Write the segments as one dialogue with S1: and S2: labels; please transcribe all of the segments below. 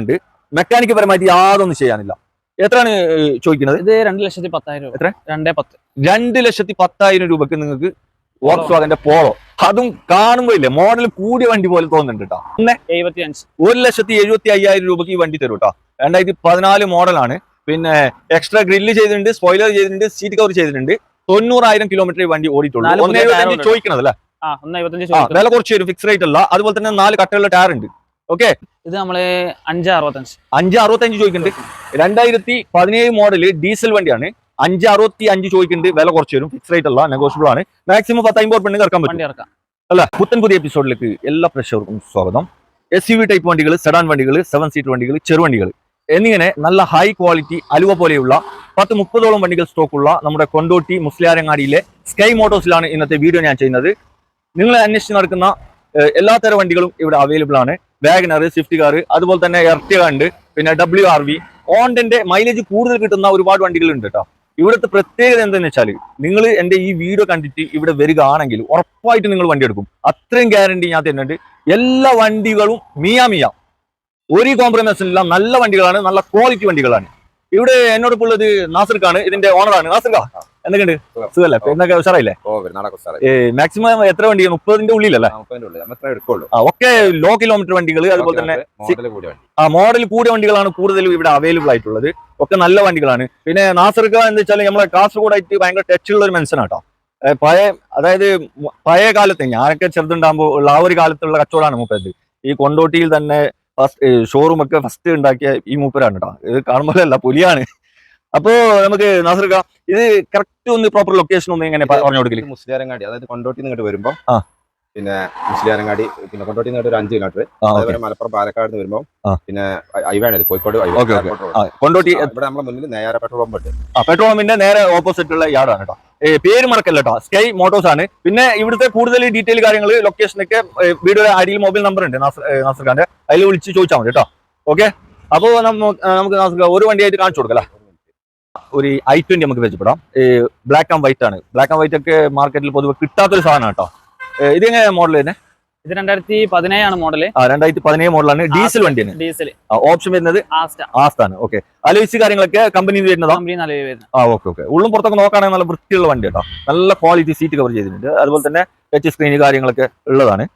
S1: ഉണ്ട്. മെക്കാനിക് പരമായിട്ട് യാതൊന്നും ചെയ്യാനില്ല. എത്രയാണ് ചോദിക്കുന്നത്?
S2: ഇത് രണ്ട് ലക്ഷത്തി പത്തായിരം
S1: എത്ര?
S2: രണ്ടേ പത്ത്.
S1: രണ്ട് ലക്ഷത്തി പത്തായിരം രൂപക്ക് നിങ്ങൾക്ക് വോക്സ് വാഗന്റെ പോളോ അതും കാണുമ്പോ ഇല്ലേ മോഡൽ കൂടിയ വണ്ടി പോലെ തോന്നുന്നുണ്ട് കേട്ടോ ഒരു ലക്ഷത്തി എഴുപത്തി അയ്യായിരം രൂപക്ക് ഈ വണ്ടി തരും കേട്ടോ രണ്ടായിരത്തി പതിനാല് മോഡലാണ്. പിന്നെ എക്സ്ട്രാ ഗ്രില്ല് ചെയ്തിട്ടുണ്ട് സ്പോയിലർ ചെയ്തിട്ടുണ്ട് സീറ്റ് കവർ ചെയ്തിട്ടുണ്ട്. തൊണ്ണൂറായിരം കിലോമീറ്റർ വണ്ടി ഓടിയിട്ടുള്ളൂ. ചോദിക്കണത്. അല്ലേ വില കുറച്ച് വരും ഫിക്സ് റേറ്റ് അല്ല. അതുപോലെ തന്നെ നാല് കട്ടയുള്ള ടയർ ഉണ്ട്. ഓക്കെ
S2: ഇത് നമ്മൾ അഞ്ച് അറുപത്തഞ്ച്.
S1: അഞ്ച് അറുപത്തഞ്ച് ചോദിക്കുന്നുണ്ട്. രണ്ടായിരത്തി പതിനേഴ് മോഡൽ ഡീസൽ വണ്ടിയാണ്. അഞ്ച് അറുപത്തി അഞ്ച് ചോദിക്കുന്നുണ്ട്. വില കുറച്ച് വരും. ഫിക്സ് റേറ്റ് അല്ല നെഗോഷ്യബിൾ ആണ്. മാക്സിമം പത്ത് അമ്പത് പെണ്ണ് ഇറക്കാൻ പറ്റും. അല്ല? പുത്തൻ പുതിയ എപ്പിസോഡിലേക്ക് എല്ലാ പ്രേക്ഷകർക്കും സ്വാഗതം. എസ് യു വി ടൈപ്പ് വണ്ടികൾ സെഡാൻ വണ്ടികൾ സെവൻ സീറ്റ് വണ്ടികൾ. ചെറുവണ്ടികൾ എന്നിങ്ങനെ നല്ല ഹൈ ക്വാളിറ്റി അലുവ പോലെയുള്ള പത്ത് മുപ്പതോളം വണ്ടികൾ സ്റ്റോക്കുള്ള നമ്മുടെ കൊണ്ടോട്ടി മുസ്ലിയാരങ്ങാടിയിലെ സ്കൈ മോട്ടോഴ്സിലാണ് ഇന്നത്തെ വീഡിയോ ഞാൻ ചെയ്യുന്നത്. നിങ്ങൾ അന്വേഷിച്ച് നടക്കുന്ന എല്ലാത്തരം വണ്ടികളും ഇവിടെ അവൈലബിൾ ആണ്. വാഗനർ സ്വിഫ്റ്റ് കാർ അതുപോലെ തന്നെ എർട്ടിക ഉണ്ട് പിന്നെ ഡബ്ല്യു ആർ വി ഓണ്ടന്റെ മൈലേജ് കൂടുതൽ കിട്ടുന്ന ഒരുപാട് വണ്ടികളുണ്ട് കേട്ടോ ഇവിടുത്തെ പ്രത്യേകത എന്താണെന്ന് വെച്ചാൽ നിങ്ങൾ എന്റെ ഈ വീഡിയോ കണ്ടിട്ട് ഇവിടെ വരികയാണെങ്കിൽ ഉറപ്പായിട്ട് നിങ്ങൾ വണ്ടി എടുക്കും. അത്രയും ഗ്യാരണ്ടി ഞാൻ തരുന്നുണ്ട്. എല്ലാ വണ്ടികളും മിയ മിയ ഒരു കോംപ്രമൈസ് ഇല്ല. നല്ല വണ്ടികളാണ്. നല്ല ക്വാളിറ്റി വണ്ടികളാണ്. ഇവിടെ എന്നോടൊപ്പം ഉള്ളത് നാസർക്കാണ്. ഇതിന്റെ ഓണറാണ് നാസർക്കാ? എന്തൊക്കെയുണ്ട്. സുഖല്ലേ ഉഷാറായില്ലേ? മാക്സിമം എത്ര വണ്ടി മുപ്പതിന്റെ ഉള്ളിലല്ലേ? ഒക്കെ ലോ കിലോമീറ്റർ വണ്ടികൾ അതുപോലെ തന്നെ ആ മോഡൽ കൂടിയ വണ്ടികളാണ് കൂടുതലും ഇവിടെ അവൈലബിൾ ആയിട്ടുള്ളത്. ഒക്കെ നല്ല വണ്ടികളാണ്. പിന്നെ നാസർക്ക എന്ന് വെച്ചാൽ നമ്മളെ കാസർഗോഡായിട്ട് ഭയങ്കര ടച്ച് ഉള്ള ഒരു മനുഷ്യനാട്ടോ കേട്ടോ പഴയ അതായത് പഴയ കാലത്ത് ഞാനൊക്കെ ചെറുതുണ്ടാകുമ്പോൾ ഉള്ള ആ ഒരു കാലത്തുള്ള കച്ചവടമാണ് മുപ്പത് ഈ കൊണ്ടോട്ടിയിൽ തന്നെ ഫസ്റ്റ് ഷോറൂം ഒക്കെ ഫസ്റ്റ് ഉണ്ടാക്കിയ ഈ മൂപ്പരാണ് കേട്ടോ ഇത് കാണുമ്പോഴല്ല പുലിയാണ്. അപ്പോ നമുക്ക് നാസർക്ക ഇത് കറക്റ്റ് ഒന്ന് പ്രോപ്പർ ലൊക്കേഷൻ ഒന്ന് എങ്ങനെ പറഞ്ഞു
S3: കൊടുക്കില്ല മുസ്ലിയാരങ്ങാടി അതായത് കൊണ്ടോട്ടി ഇങ്ങോട്ട് വരുമ്പോ
S1: ആ.
S3: പിന്നെ മുസ്ലിയാരങ്ങാടി പിന്നെ കൊണ്ടോട്ടി ഇങ്ങോട്ട് ഒരു അഞ്ച് കിലോമീറ്റർ അതേപോലെ മലപ്പുറം പാലക്കാട് നിന്ന്
S1: വരുമ്പോൾ
S3: പിന്നെ ഇത് കോഴിക്കോട്
S1: കൊണ്ടോട്ടി
S3: ഇവിടെ നമ്മുടെ മുന്നിൽ നേരെ പെട്രോൾ പമ്പ് ഉണ്ട്.
S1: പെട്രോൾ പമ്പിന്റെ നേരെ ഓപ്പോസിറ്റ് ഉള്ള യാർഡാണ് കേട്ടോ. പേര് മറക്കല്ല കേട്ടോ. സ്കൈ മോട്ടോസ് ആണ്. പിന്നെ ഇവിടുത്തെ കൂടുതൽ ഡീറ്റെയിൽ കാര്യങ്ങൾ ലൊക്കേഷൻ ഒക്കെ വീഡിയോയുടെ അടിയിൽ മൊബൈൽ നമ്പർ ഉണ്ട് നാസർ ഖാന്റെ അതിൽ വിളിച്ച് ചോദിച്ചാൽ മതി കേട്ടോ. ഓക്കെ? അപ്പോൾ നമുക്ക് നാസർ ഒരു വണ്ടിയായിട്ട് കാണിച്ചു കൊടുക്കല്ലേ ഒരു ഐ ട്വന്റി നമുക്ക് വെച്ചപ്പെടാം ബ്ലാക്ക് ആൻഡ് വൈറ്റ് ആണ്. ബ്ലാക്ക് ആൻഡ് വൈറ്റ് ഒക്കെ മാർക്കറ്റിൽ പൊതുവെ കിട്ടാത്തൊരു സാധനം കേട്ടോ. ഇത് എങ്ങനെയാ മോഡൽ തന്നെ
S2: ഇത് രണ്ടായിരത്തി പതിനേഴാണ് മോഡൽ
S1: ആ രണ്ടായിരത്തി പതിനേഴ് മോഡലാണ് ഡീസൽ വണ്ടിയാണ്.
S2: ഡീസൽ
S1: ഓപ്ഷൻ വരുന്നത് ആസ്താണ് ഓക്കെ അലോയിസ് കാര്യങ്ങളൊക്കെ കമ്പനി ആ ഓക്കെ ഓക്കെ ഉള്ളും പുറത്തൊക്കെ നോക്കുകയാണെങ്കിൽ നല്ല വൃത്തിയുള്ള വണ്ടി കേട്ടോ നല്ല ക്വാളിറ്റി സീറ്റ് കവർ ചെയ്തിട്ടുണ്ട്. അതുപോലെ തന്നെ ടച്ച് സ്ക്രീൻ കാര്യങ്ങളൊക്കെ ഉള്ളതാണ്.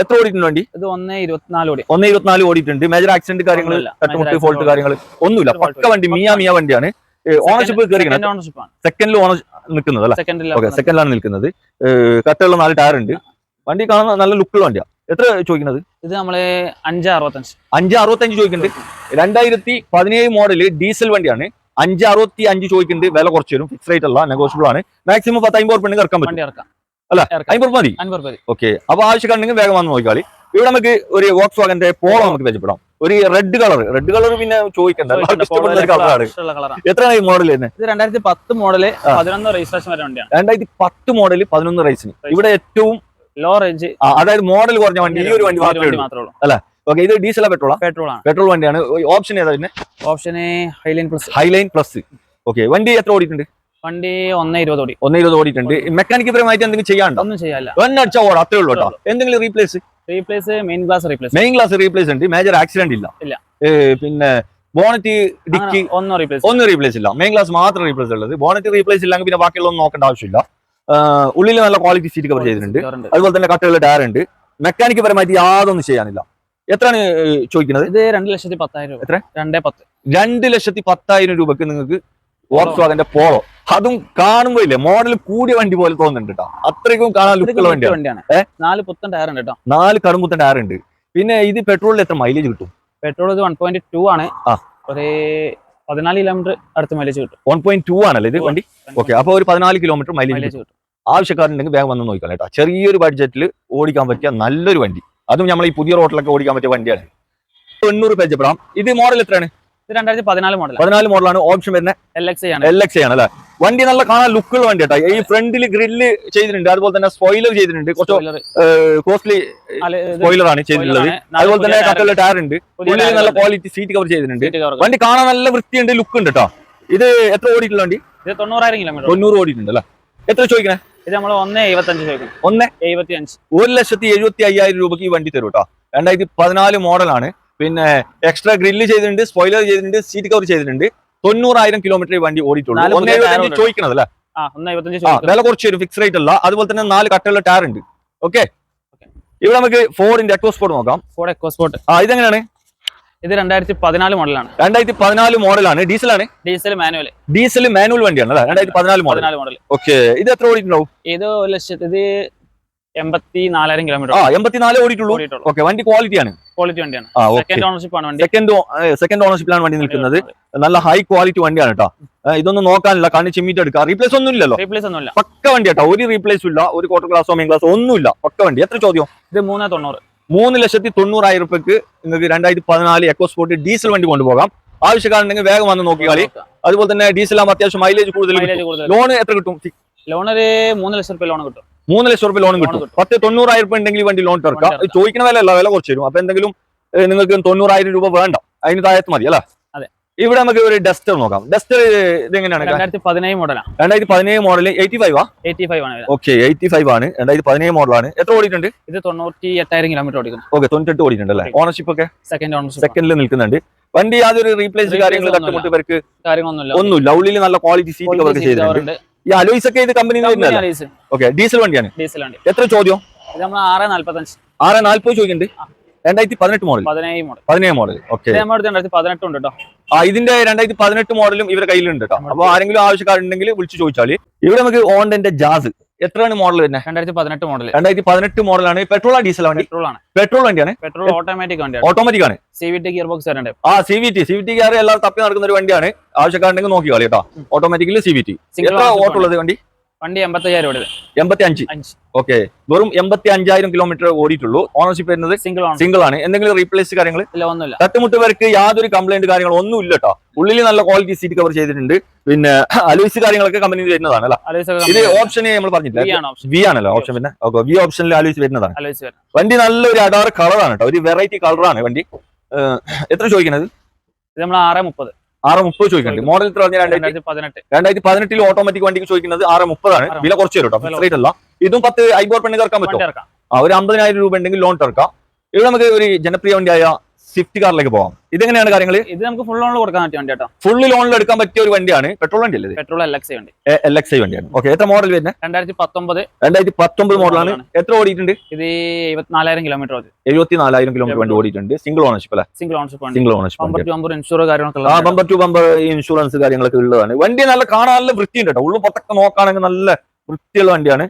S1: എത്ര ഓടിയിട്ടുണ്ട് വണ്ടി?
S2: ഇത് ഒന്ന് ഇരുപത്തിനാല് ഓടി.
S1: ഒന്ന് ഇരുപത്തിനാല് ഓടിയിട്ടുണ്ട്. മേജർ ആക്സിഡന്റ് കാര്യങ്ങൾ. തട്ടുമുട്ട് ഫോൾട്ട് കാര്യങ്ങൾ ഒന്നുമില്ല. പക്ക വണ്ടി മിയാ മിയ വണ്ടിയാണ് ഓണർഷിപ്പ്
S2: കയറി
S1: സെക്കൻഡിൽ ഓണർ നിൽക്കുന്നത് അല്ലെ? ഓക്കെ സെക്കൻഡിലാണ് നിൽക്കുന്നത്. കട്ടുള്ള നാല് ടയർ ഉണ്ട്. വണ്ടി കാണുന്ന നല്ല ലുക്കുള്ള വണ്ടിയാ. എത്ര ചോദിക്കുന്നത്?
S2: ഇത് നമ്മൾ അഞ്ച് അറുപത്തഞ്ച്.
S1: അഞ്ച് അറുപത്തഞ്ച് ചോദിക്കുന്നുണ്ട്. രണ്ടായിരത്തി പതിനേഴ് മോഡൽ ഡീസൽ വണ്ടിയാണ്. അഞ്ച് അറുപത്തി അഞ്ച് ചോദിക്കുന്നുണ്ട്. വില കുറച്ച് വരും. ഫിക്സ് റേറ്റ് അല്ല നെഗോഷ്യബിൾ ആണ്. മാക്സിമം പത്ത് അമ്പത് പെണ്ണ് ഇറക്കാൻ പറ്റും. അല്ല, അമ്പത് മതി. ഓക്കെ അപ്പൊ ആവശ്യക്കാരുണ്ടെങ്കിൽ വേഗം വന്ന് നോക്കിയാൽ ഇവിടെ നമുക്ക് ഒരു വോക്സ് വാഗന്റെ പോളോ നമുക്ക് വെച്ചപ്പെടാം ഒരു റെഡ് കളർ റെഡ് കളർ പിന്നെ ചോദിക്കണ്ട. കളറാണ് എത്രയാണ് ഈ മോഡൽ തന്നെ
S2: ഇത് രണ്ടായിരത്തി പത്ത്
S1: മോഡൽ
S2: പതിനൊന്ന് രജിസ്ട്രേഷൻ വരെ വണ്ടിയാണ്.
S1: രണ്ടായിരത്തി പത്ത് മോഡൽ പതിനൊന്ന് റൈസിന് ഇവിടെ ഏറ്റവും
S2: ലോ റേഞ്ച്
S1: അതായത് മോഡൽ കുറഞ്ഞ വണ്ടി ഈ ഒരു വണ്ടി മാത്രമേ ഉള്ളൂ.
S2: അല്ലേ?
S1: ഓക്കെ ഇത് ഡീസലാ പെട്രോളാ
S2: പെട്രോൾ ആണ്.
S1: പെട്രോൾ വണ്ടിയാണ്. ഓപ്ഷൻ ഏതാ പിന്നെ
S2: option highline plus
S1: highline plus okay വണ്ടി എത്ര ഓടിയിട്ടുണ്ട്?
S2: വണ്ടി ഒന്ന് ഇരുപത് ഓടി.
S1: ഒന്നേ ഇരുപത് ഓടിയിട്ടുണ്ട്. മെക്കാനിക്കൽ പരമായിട്ട് എന്തെങ്കിലും ചെയ്യാനുണ്ടോ?
S2: ഒന്നും ചെയ്യാല്ല
S1: ഒന്നടിച്ച ഓടാ അത്രേ ഉള്ളൂ കേട്ടോ. എന്തെങ്കിലും replace
S2: replace main glass replace
S1: main glass replace ഉണ്ട്. മേജർ ആക്സിഡന്റ് ഇല്ല.
S2: ഇല്ല.
S1: പിന്നെ ബോണറ്റ് ഡിക്കി
S2: ഒന്നും റീപ്ലേസ്
S1: ഒന്നും റീപ്ലേസ് ഇല്ല. മെയിൻ ഗ്ലാസ് മാത്രം റീപ്ലേസ് ഉള്ളത്. ബോണറ്റ് റീപ്ലേസ് ഇല്ലെങ്കിൽ പിന്നെ ബാക്കിയുള്ളൊന്നും നോക്കേണ്ട ആവശ്യമില്ല. ഉള്ളിൽ നല്ല ക്വാളിറ്റി സീറ്റ് കവർ ചെയ്തിട്ടുണ്ട്. അതുപോലെ തന്നെ കട്ടുള്ള ടയർ ഉണ്ട്. മെക്കാനിക് പരമായിട്ട് യാതൊന്നും ചെയ്യാനില്ല. എത്രയാണ് ചോദിക്കുന്നത്?
S2: ഇത് രണ്ട് ലക്ഷത്തി പത്തായിരം രൂപ.
S1: എത്ര?
S2: രണ്ടേ പത്ത്.
S1: രണ്ട് ലക്ഷത്തി പത്തായിരം രൂപക്ക് നിങ്ങൾക്ക് വോക്സ് വാഗന്റെ പോളോ. അതും കാണുമ്പോ ഇല്ലേ മോഡൽ കൂടിയ വണ്ടി പോലെ തോന്നുന്നുണ്ട് കേട്ടോ അത്രയ്ക്കും കാണാൻ ലുക്കുള്ള വണ്ടിയാണ്.
S2: നാല് പുത്തൻ ടയർ ഉണ്ട് കേട്ടോ
S1: നാല് കടുമ്പുത്തൻ ടയർ ഉണ്ട്. പിന്നെ ഇത് പെട്രോളിൽ എത്ര മൈലേജ് കിട്ടും?
S2: പെട്രോൾ ഇത് വൺ പോയിന്റ് ടു ആണ്. ഒരു പതിനാല് കിലോമീറ്റർ അടുത്ത് മൈലേജ് കിട്ടും.
S1: വൺ പോയിന്റ് ടു ആണല്ലേ ഇത് വണ്ടി? ഓക്കെ അപ്പൊ ഒരു പതിനാല് കിലോമീറ്റർ മൈലേജ്
S2: മൈലേജ് കിട്ടും.
S1: ആവശ്യക്കാരുണ്ടെങ്കിൽ വേഗം വന്ന് നോക്കാം കേട്ടോ ചെറിയൊരു ബഡ്ജറ്റിൽ ഓടിക്കാൻ പറ്റിയ നല്ലൊരു വണ്ടി. അതും നമ്മൾ ഈ പുതിയ റോട്ടിലൊക്കെ ഓടിക്കാൻ പറ്റിയ വണ്ടിയാണ്. തൊണ്ണൂറ് പേജപ്പെടാം ഇത് മോഡൽ എത്രയാണ്?
S2: ഇത് രണ്ടായിരത്തി പതിനാല് മോഡൽ
S1: പതിനാല് മോഡലാണ് ഓപ്ഷൻ വരുന്നത്
S2: എൽ എക്സ് ആണ്.
S1: എൽ എക്സ് ആണ് അല്ലേ? വണ്ടി നല്ല കാണാൻ ലുക്കുള്ള വണ്ടി കേട്ടോ ഈ ഫ്രണ്ടിൽ ഗ്രില്ല് ചെയ്തിട്ടുണ്ട്. അതുപോലെ തന്നെ സ്പോയിലർ ചെയ്തിട്ടുണ്ട്. കുറച്ച് കോസ്റ്റ്ലി സ്പോയിലർ ആണ് ചെയ്തിട്ടുള്ളത്. അതുപോലെ തന്നെ കട്ടുള്ള ടയർ ഉണ്ട്. ഉള്ളിൽ നല്ല ക്വാളിറ്റി സീറ്റ് കവർ ചെയ്തിട്ടുണ്ട്. വണ്ടി കാണാൻ നല്ല വൃത്തിയുണ്ട് ലുക്ക് ഉണ്ട് കേട്ടോ ഇത് എത്ര ഓടിയിട്ടുള്ള വണ്ടി?
S2: ഇത് തൊണ്ണൂറായിരം കിലോമീറ്റർ
S1: തൊണ്ണൂറ് ഓടിയിട്ടുണ്ട് അല്ലേ? എത്ര ചോദിക്കണേ?
S2: ഇത് നമ്മൾ ഒന്ന് എഴുപത്തഞ്ച് ചോദിക്കും.
S1: ഒന്ന്?
S2: എഴുപത്തി അഞ്ച്
S1: ഒരു ലക്ഷത്തി എഴുപത്തി അയ്യായിരം രൂപക്ക് ഈ വണ്ടി തരും കേട്ടോ രണ്ടായിരത്തി പതിനാല് മോഡലാണ് പിന്നെ എക്സ്ട്രാ ഗ്രില്ല് ചെയ്തിട്ടുണ്ട് സ്പോയിലർ ചെയ്തിട്ടുണ്ട് സീറ്റ് കവർ ചെയ്തിട്ടുണ്ട്. തൊണ്ണൂറായിരം കിലോമീറ്റർ വണ്ടി ഓടിയിട്ടുള്ളൂ. ചോദിക്കണത് അല്ലേ? വില കുറച്ച് ഒരു ഫിക്സ് റേറ്റ് അല്ല അതുപോലെ തന്നെ നാല് കട്ടയുള്ള ടയർ ഉണ്ട്. ഓക്കെ ഇവിടെ നമുക്ക് ഫോറിന്റെ എക്കോസ്പോർട്ട് നോക്കാം.
S2: ഫോർഡ് എക്കോസ്പോർട്ട്
S1: ആ ഇതെങ്ങനെയാണ്?
S2: ഇത് രണ്ടായിരത്തി പതിനാല് മോഡലാണ്
S1: രണ്ടായിരത്തി പതിനാല് മോഡലാണ് ഡീസൽ ആണ്?
S2: ഡീസൽ മാനുവൽ
S1: ഡീസൽ മാനുവൽ വണ്ടിയാണ് രണ്ടായിരത്തി പതിനാല് മോഡൽ
S2: മോഡൽ
S1: ഓക്കെ ഇത് എത്ര ഓടിയിട്ടുണ്ടാവും?
S2: ഇത് ഒരു ലക്ഷത്തി ഇത് എൺപത്തി നാലായിരം കിലോമീറ്റർ
S1: ആ എൺപത്തിനാല് ഓടിയിട്ടുള്ളൂ? ഓക്കെ വണ്ടി ക്വാളിറ്റിയാണ്
S2: ക്വാളിറ്റി വണ്ടിയാണ്. സെക്കൻഡ് ഓണർഷിപ്പ് ആണ് വണ്ടി.
S1: സെക്കൻഡ് സെക്കൻഡ് ഓണർഷിപ്പിലാണ് വണ്ടി നിൽക്കുന്നത്. നല്ല ഹൈ ക്വാളിറ്റി വണ്ടിയാണ് കേട്ടോ ഇതൊന്നും നോക്കാനില്ല. കണ്ണ് ചിമ്മിറ്റ് എടുക്കാം. റീപ്ലേസ് ഒന്നും ഇല്ലല്ലോ.
S2: റീപ്ലേസ് ഒന്നുമില്ല
S1: പക്ക വണ്ടി കേട്ടോ ഒരു റീപ്ലേസ് ഇല്ല. ഒരു ക്വാർട്ടർ ക്ലാസ്സോ മെയിൻ ഒന്നും ഒന്നുമില്ല പക്ക വണ്ടി. എത്ര ചോദ്യം?
S2: ഇത് മൂന്ന് തൊണ്ണൂറ്.
S1: മൂന്ന് ലക്ഷത്തി തൊണ്ണൂറായിരം റുപ്യക്ക് നിങ്ങൾക്ക് രണ്ടായിരത്തി പതിനാല് എക്കോ സ്പോർട്ട് ഡീസൽ വണ്ടി കൊണ്ടുപോകാം. ആവശ്യക്കാരുണ്ടെങ്കിൽ വേഗം വന്ന് നോക്കിയാളി അതുപോലെ തന്നെ ഡീസൽ ആകുമ്പോൾ അത്യാവശ്യം മൈലേജ് കൂടുതൽ ലോൺ എത്ര കിട്ടും?
S2: ലോൺ ഒരു മൂന്ന് ലക്ഷം റുപ്യ ലോൺ കിട്ടും.
S1: മൂന്ന് ലക്ഷം റുപ്യ ലോൺ കിട്ടും. പത്ത് തൊണ്ണൂറായിരം റുപ്യ ഉണ്ടെങ്കിൽ വേണ്ടി ലോൺ തീർക്കാം. ചോദിക്കുന്ന വില അല്ല വില കുറച്ച് തരും. അപ്പൊ എന്തെങ്കിലും നിങ്ങൾക്ക് തൊണ്ണൂറായിരം രൂപ വേണ്ട. അതിന് താഴത്ത് മതി അല്ലേ. ഇവിടെ നമുക്ക് ഒരു ഡസ്റ്റർ നോക്കാം. ഡസ്റ്റർ ഇതെങ്ങനെയാണ്
S2: രണ്ടായിരത്തി പതിനേഴ് മോഡലാണ്.
S1: രണ്ടായിരത്തി പതിനേഴ് മോഡൽ എയ്റ്റി ഫൈവ് ആ?
S2: എയ്റ്റി ഫൈവ് ആണ്.
S1: ഓക്കെ എയ്റ്റി ഫൈവ് ആണ്. രണ്ടായിരത്തി പതിനേഴ് മോഡലാണ്. എത്ര ഓടിയിട്ടുണ്ട്?
S2: ഇത് തൊണ്ണൂറ്റി എട്ടായിരം കിലോമീറ്റർ ഓടിക്കുന്നു.
S1: ഓക്കെ തൊണ്ണൂറ്റെട്ട് ഓടിയിട്ടുണ്ട് അല്ലേ? ഓണർഷിപ്പ് ഒക്കെ?
S2: സെക്കൻഡ് ഓണർഷിപ്പ്
S1: സെക്കൻഡിൽ നിൽക്കുന്നുണ്ട്. വണ്ടി യാതൊരു റീപ്ലേസ്
S2: കാര്യങ്ങളും
S1: കാര്യങ്ങൾ. തട്ടുമുട്ട് പേർക്ക് ഒന്നുമില്ല. ഉള്ളിൽ നല്ല ക്വാളിറ്റി സീറ്റ് ചെയ്തിട്ടുണ്ട്. ഈ അലോയ്സ് ഒക്കെ ഇത് കമ്പനി ഓക്കെ ഡീസൽ വണ്ടിയാണ്.
S2: ഡീസൽ വണ്ടി.
S1: എത്ര ചോദ്യം?
S2: ആറ് നാല്പത്തഞ്ച്.
S1: ആറ് നാല്പത് ചോദിക്കുന്നുണ്ട്. രണ്ടായിരത്തി പതിനെട്ട് മോഡൽ
S2: പതിനേഴ് മോഡൽ
S1: ഓക്കെ
S2: ഇത് രണ്ടായിരത്തി പതിനെട്ട് ഉണ്ട് കേട്ടോ
S1: ആ ഇതിന്റെ രണ്ടായിരത്തി പതിനെട്ട് മോഡലും ഇവരുടെ കയ്യിലുണ്ട് കേട്ടോ അപ്പൊ ആരെങ്കിലും ആവശ്യക്കാരുണ്ടെങ്കിൽ വിളിച്ചു ചോദിച്ചാൽ ഇവിടെ നമുക്ക് ഓണ്ടന്റെ ജാസ് എത്രയാണ് മോഡൽ തന്നെ
S2: രണ്ടായിരത്തി പതിനെട്ട് മോഡൽ
S1: രണ്ടായിരത്തി പതിനെട്ട് മോഡലാണ് പെട്രോൾ ഡീസൽ വണ്ടി?
S2: പെട്രോൾ ആണ്
S1: പെട്രോൾ വണ്ടിയാണ്?
S2: പെട്രോൾ ഓട്ടോമാറ്റിക് വണ്ടിയാണ്.
S1: ഓട്ടോമാറ്റിക് ആണ്.
S2: C V T gear box വരണ്ടേ
S1: ആ C V T C V T gear എല്ലാം തപ്പി നടക്കുന്ന ഒരു വണ്ടിയാണ്. ആവശ്യക്കാരുണ്ടെങ്കിൽ നോക്കി കളി കേട്ടോ ഓട്ടോമാറ്റിക്കലി സി വി ടി എത്ര ഓട്ടം ഉള്ളത് വണ്ടി?
S2: വണ്ടി എൺപത്തയ്യായിരം ഓടിയത്.
S1: എൺപത്തി അഞ്ച്. ഓക്കെ. വെറും എൺപത്തി അഞ്ചായിരം കിലോമീറ്റർ ഓടിയിട്ടുള്ളൂ. ഓണർഷിപ്പ് വരുന്നത്
S2: സിംഗിൾ ആണ്
S1: സിംഗിൾ ആണ്. എന്തെങ്കിലും റീപ്ലേസ് കാര്യങ്ങൾ
S2: ഒന്നുമില്ല.
S1: തട്ടുമുട്ട് പേർക്ക് യാതൊരു കംപ്ലൈന്റ് കാര്യങ്ങളും ഒന്നും ഇല്ല കേട്ടോ ഉള്ളിൽ നല്ല ക്വാളിറ്റി സീറ്റ് കവർ ചെയ്തിട്ടുണ്ട്. പിന്നെ അലോയ്സ് കാര്യങ്ങളൊക്കെ കമ്പനി വരുന്നതാണ് അല്ല? ഇത് ഓപ്ഷൻ നമ്മൾ പറഞ്ഞിട്ടില്ല. വി ആണല്ലോ ഓപ്ഷൻ പിന്നെ. ഓക്കെ വി ഓപ്ഷനിൽ അലൂസ് വരുന്നതാണ്.
S2: വണ്ടി നല്ല
S1: വണ്ടി നല്ലൊരു അടാറ് കളറാണ് കേട്ടോ ഒരു വെറൈറ്റി കളറാണ് വണ്ടി. എത്ര ചോദിക്കണത്?
S2: ഇത് നമ്മൾ ആറ് മുപ്പത്.
S1: ആറ് മുപ്പത് ചോദിക്കുന്നുണ്ട് മോഡൽ എത്ര പറഞ്ഞാൽ രണ്ടായിരത്തി
S2: പതിനെട്ട്.
S1: രണ്ടായിരത്തി പതിനെട്ടിൽ ഓട്ടോമാറ്റിക് വണ്ടിക്ക് ചോദിക്കുന്നത് ആറ് മുപ്പതാണ്. വില കുറച്ച് വരും കേട്ടോ റേറ്റ് അല്ല. ഇതും പത്ത് ഐബോർ പെണ്ണി തീർക്കാൻ പറ്റും ആ ഒരു അമ്പതിനായിരം രൂപ ഉണ്ടെങ്കിൽ ലോൺ തീർക്കാം ഇവിടെ നമുക്ക് ഒരു ജനപ്രിയ വണ്ടിയായ സ്വിഫ്റ്റ് കാറിലേക്ക് പോകാം ഇതെങ്ങനെയാണ് കാര്യങ്ങൾ
S2: ഇത് നമുക്ക് ഫുൾ ലോണിൽ കൊടുക്കാൻ പറ്റിയ വണ്ടി കേട്ടോ
S1: ഫുൾ ലോണിൽ എടുക്കാൻ പറ്റിയ ഒരു വണ്ടിയാണ് പെട്രോൾ വണ്ടി അല്ലേ
S2: പെട്രോൾ എൽ എക്സ് വണ്ടി.
S1: എൽ എക്സ് വണ്ടിയാണ്. ഓക്കെ എത്ര മോഡൽ വരുന്നത്
S2: രണ്ടായിരത്തി പത്തൊമ്പത്
S1: രണ്ടായിരത്തി പത്തൊമ്പത് മോഡലാണ് എത്ര ഓടിയിട്ടുണ്ട്?
S2: ഇത് എഴുപത്തിനാലായിരം കിലോമീറ്റർ
S1: എഴുപത്തി നാലായിരം കിലോമീറ്റർ വണ്ടി ഓടിയിട്ടുണ്ട്. സിംഗിൾ ഓണർഷിപ്പ് അല്ലേ?
S2: Single ownership
S1: single ownership
S2: insurance കാര്യങ്ങളൊക്കെ
S1: ആ ബമ്പർ ടു ബമ്പർ ഇൻഷുറൻസ് കാര്യങ്ങളൊക്കെ ഉള്ളതാണ്. വണ്ടി നല്ല കാണാൻ നല്ല വൃത്തിയുണ്ട് കേട്ടോ ഉള്ളു പുറത്തൊക്കെ നോക്കുകയാണെങ്കിൽ നല്ല വൃത്തിയുള്ള വണ്ടിയാണ്.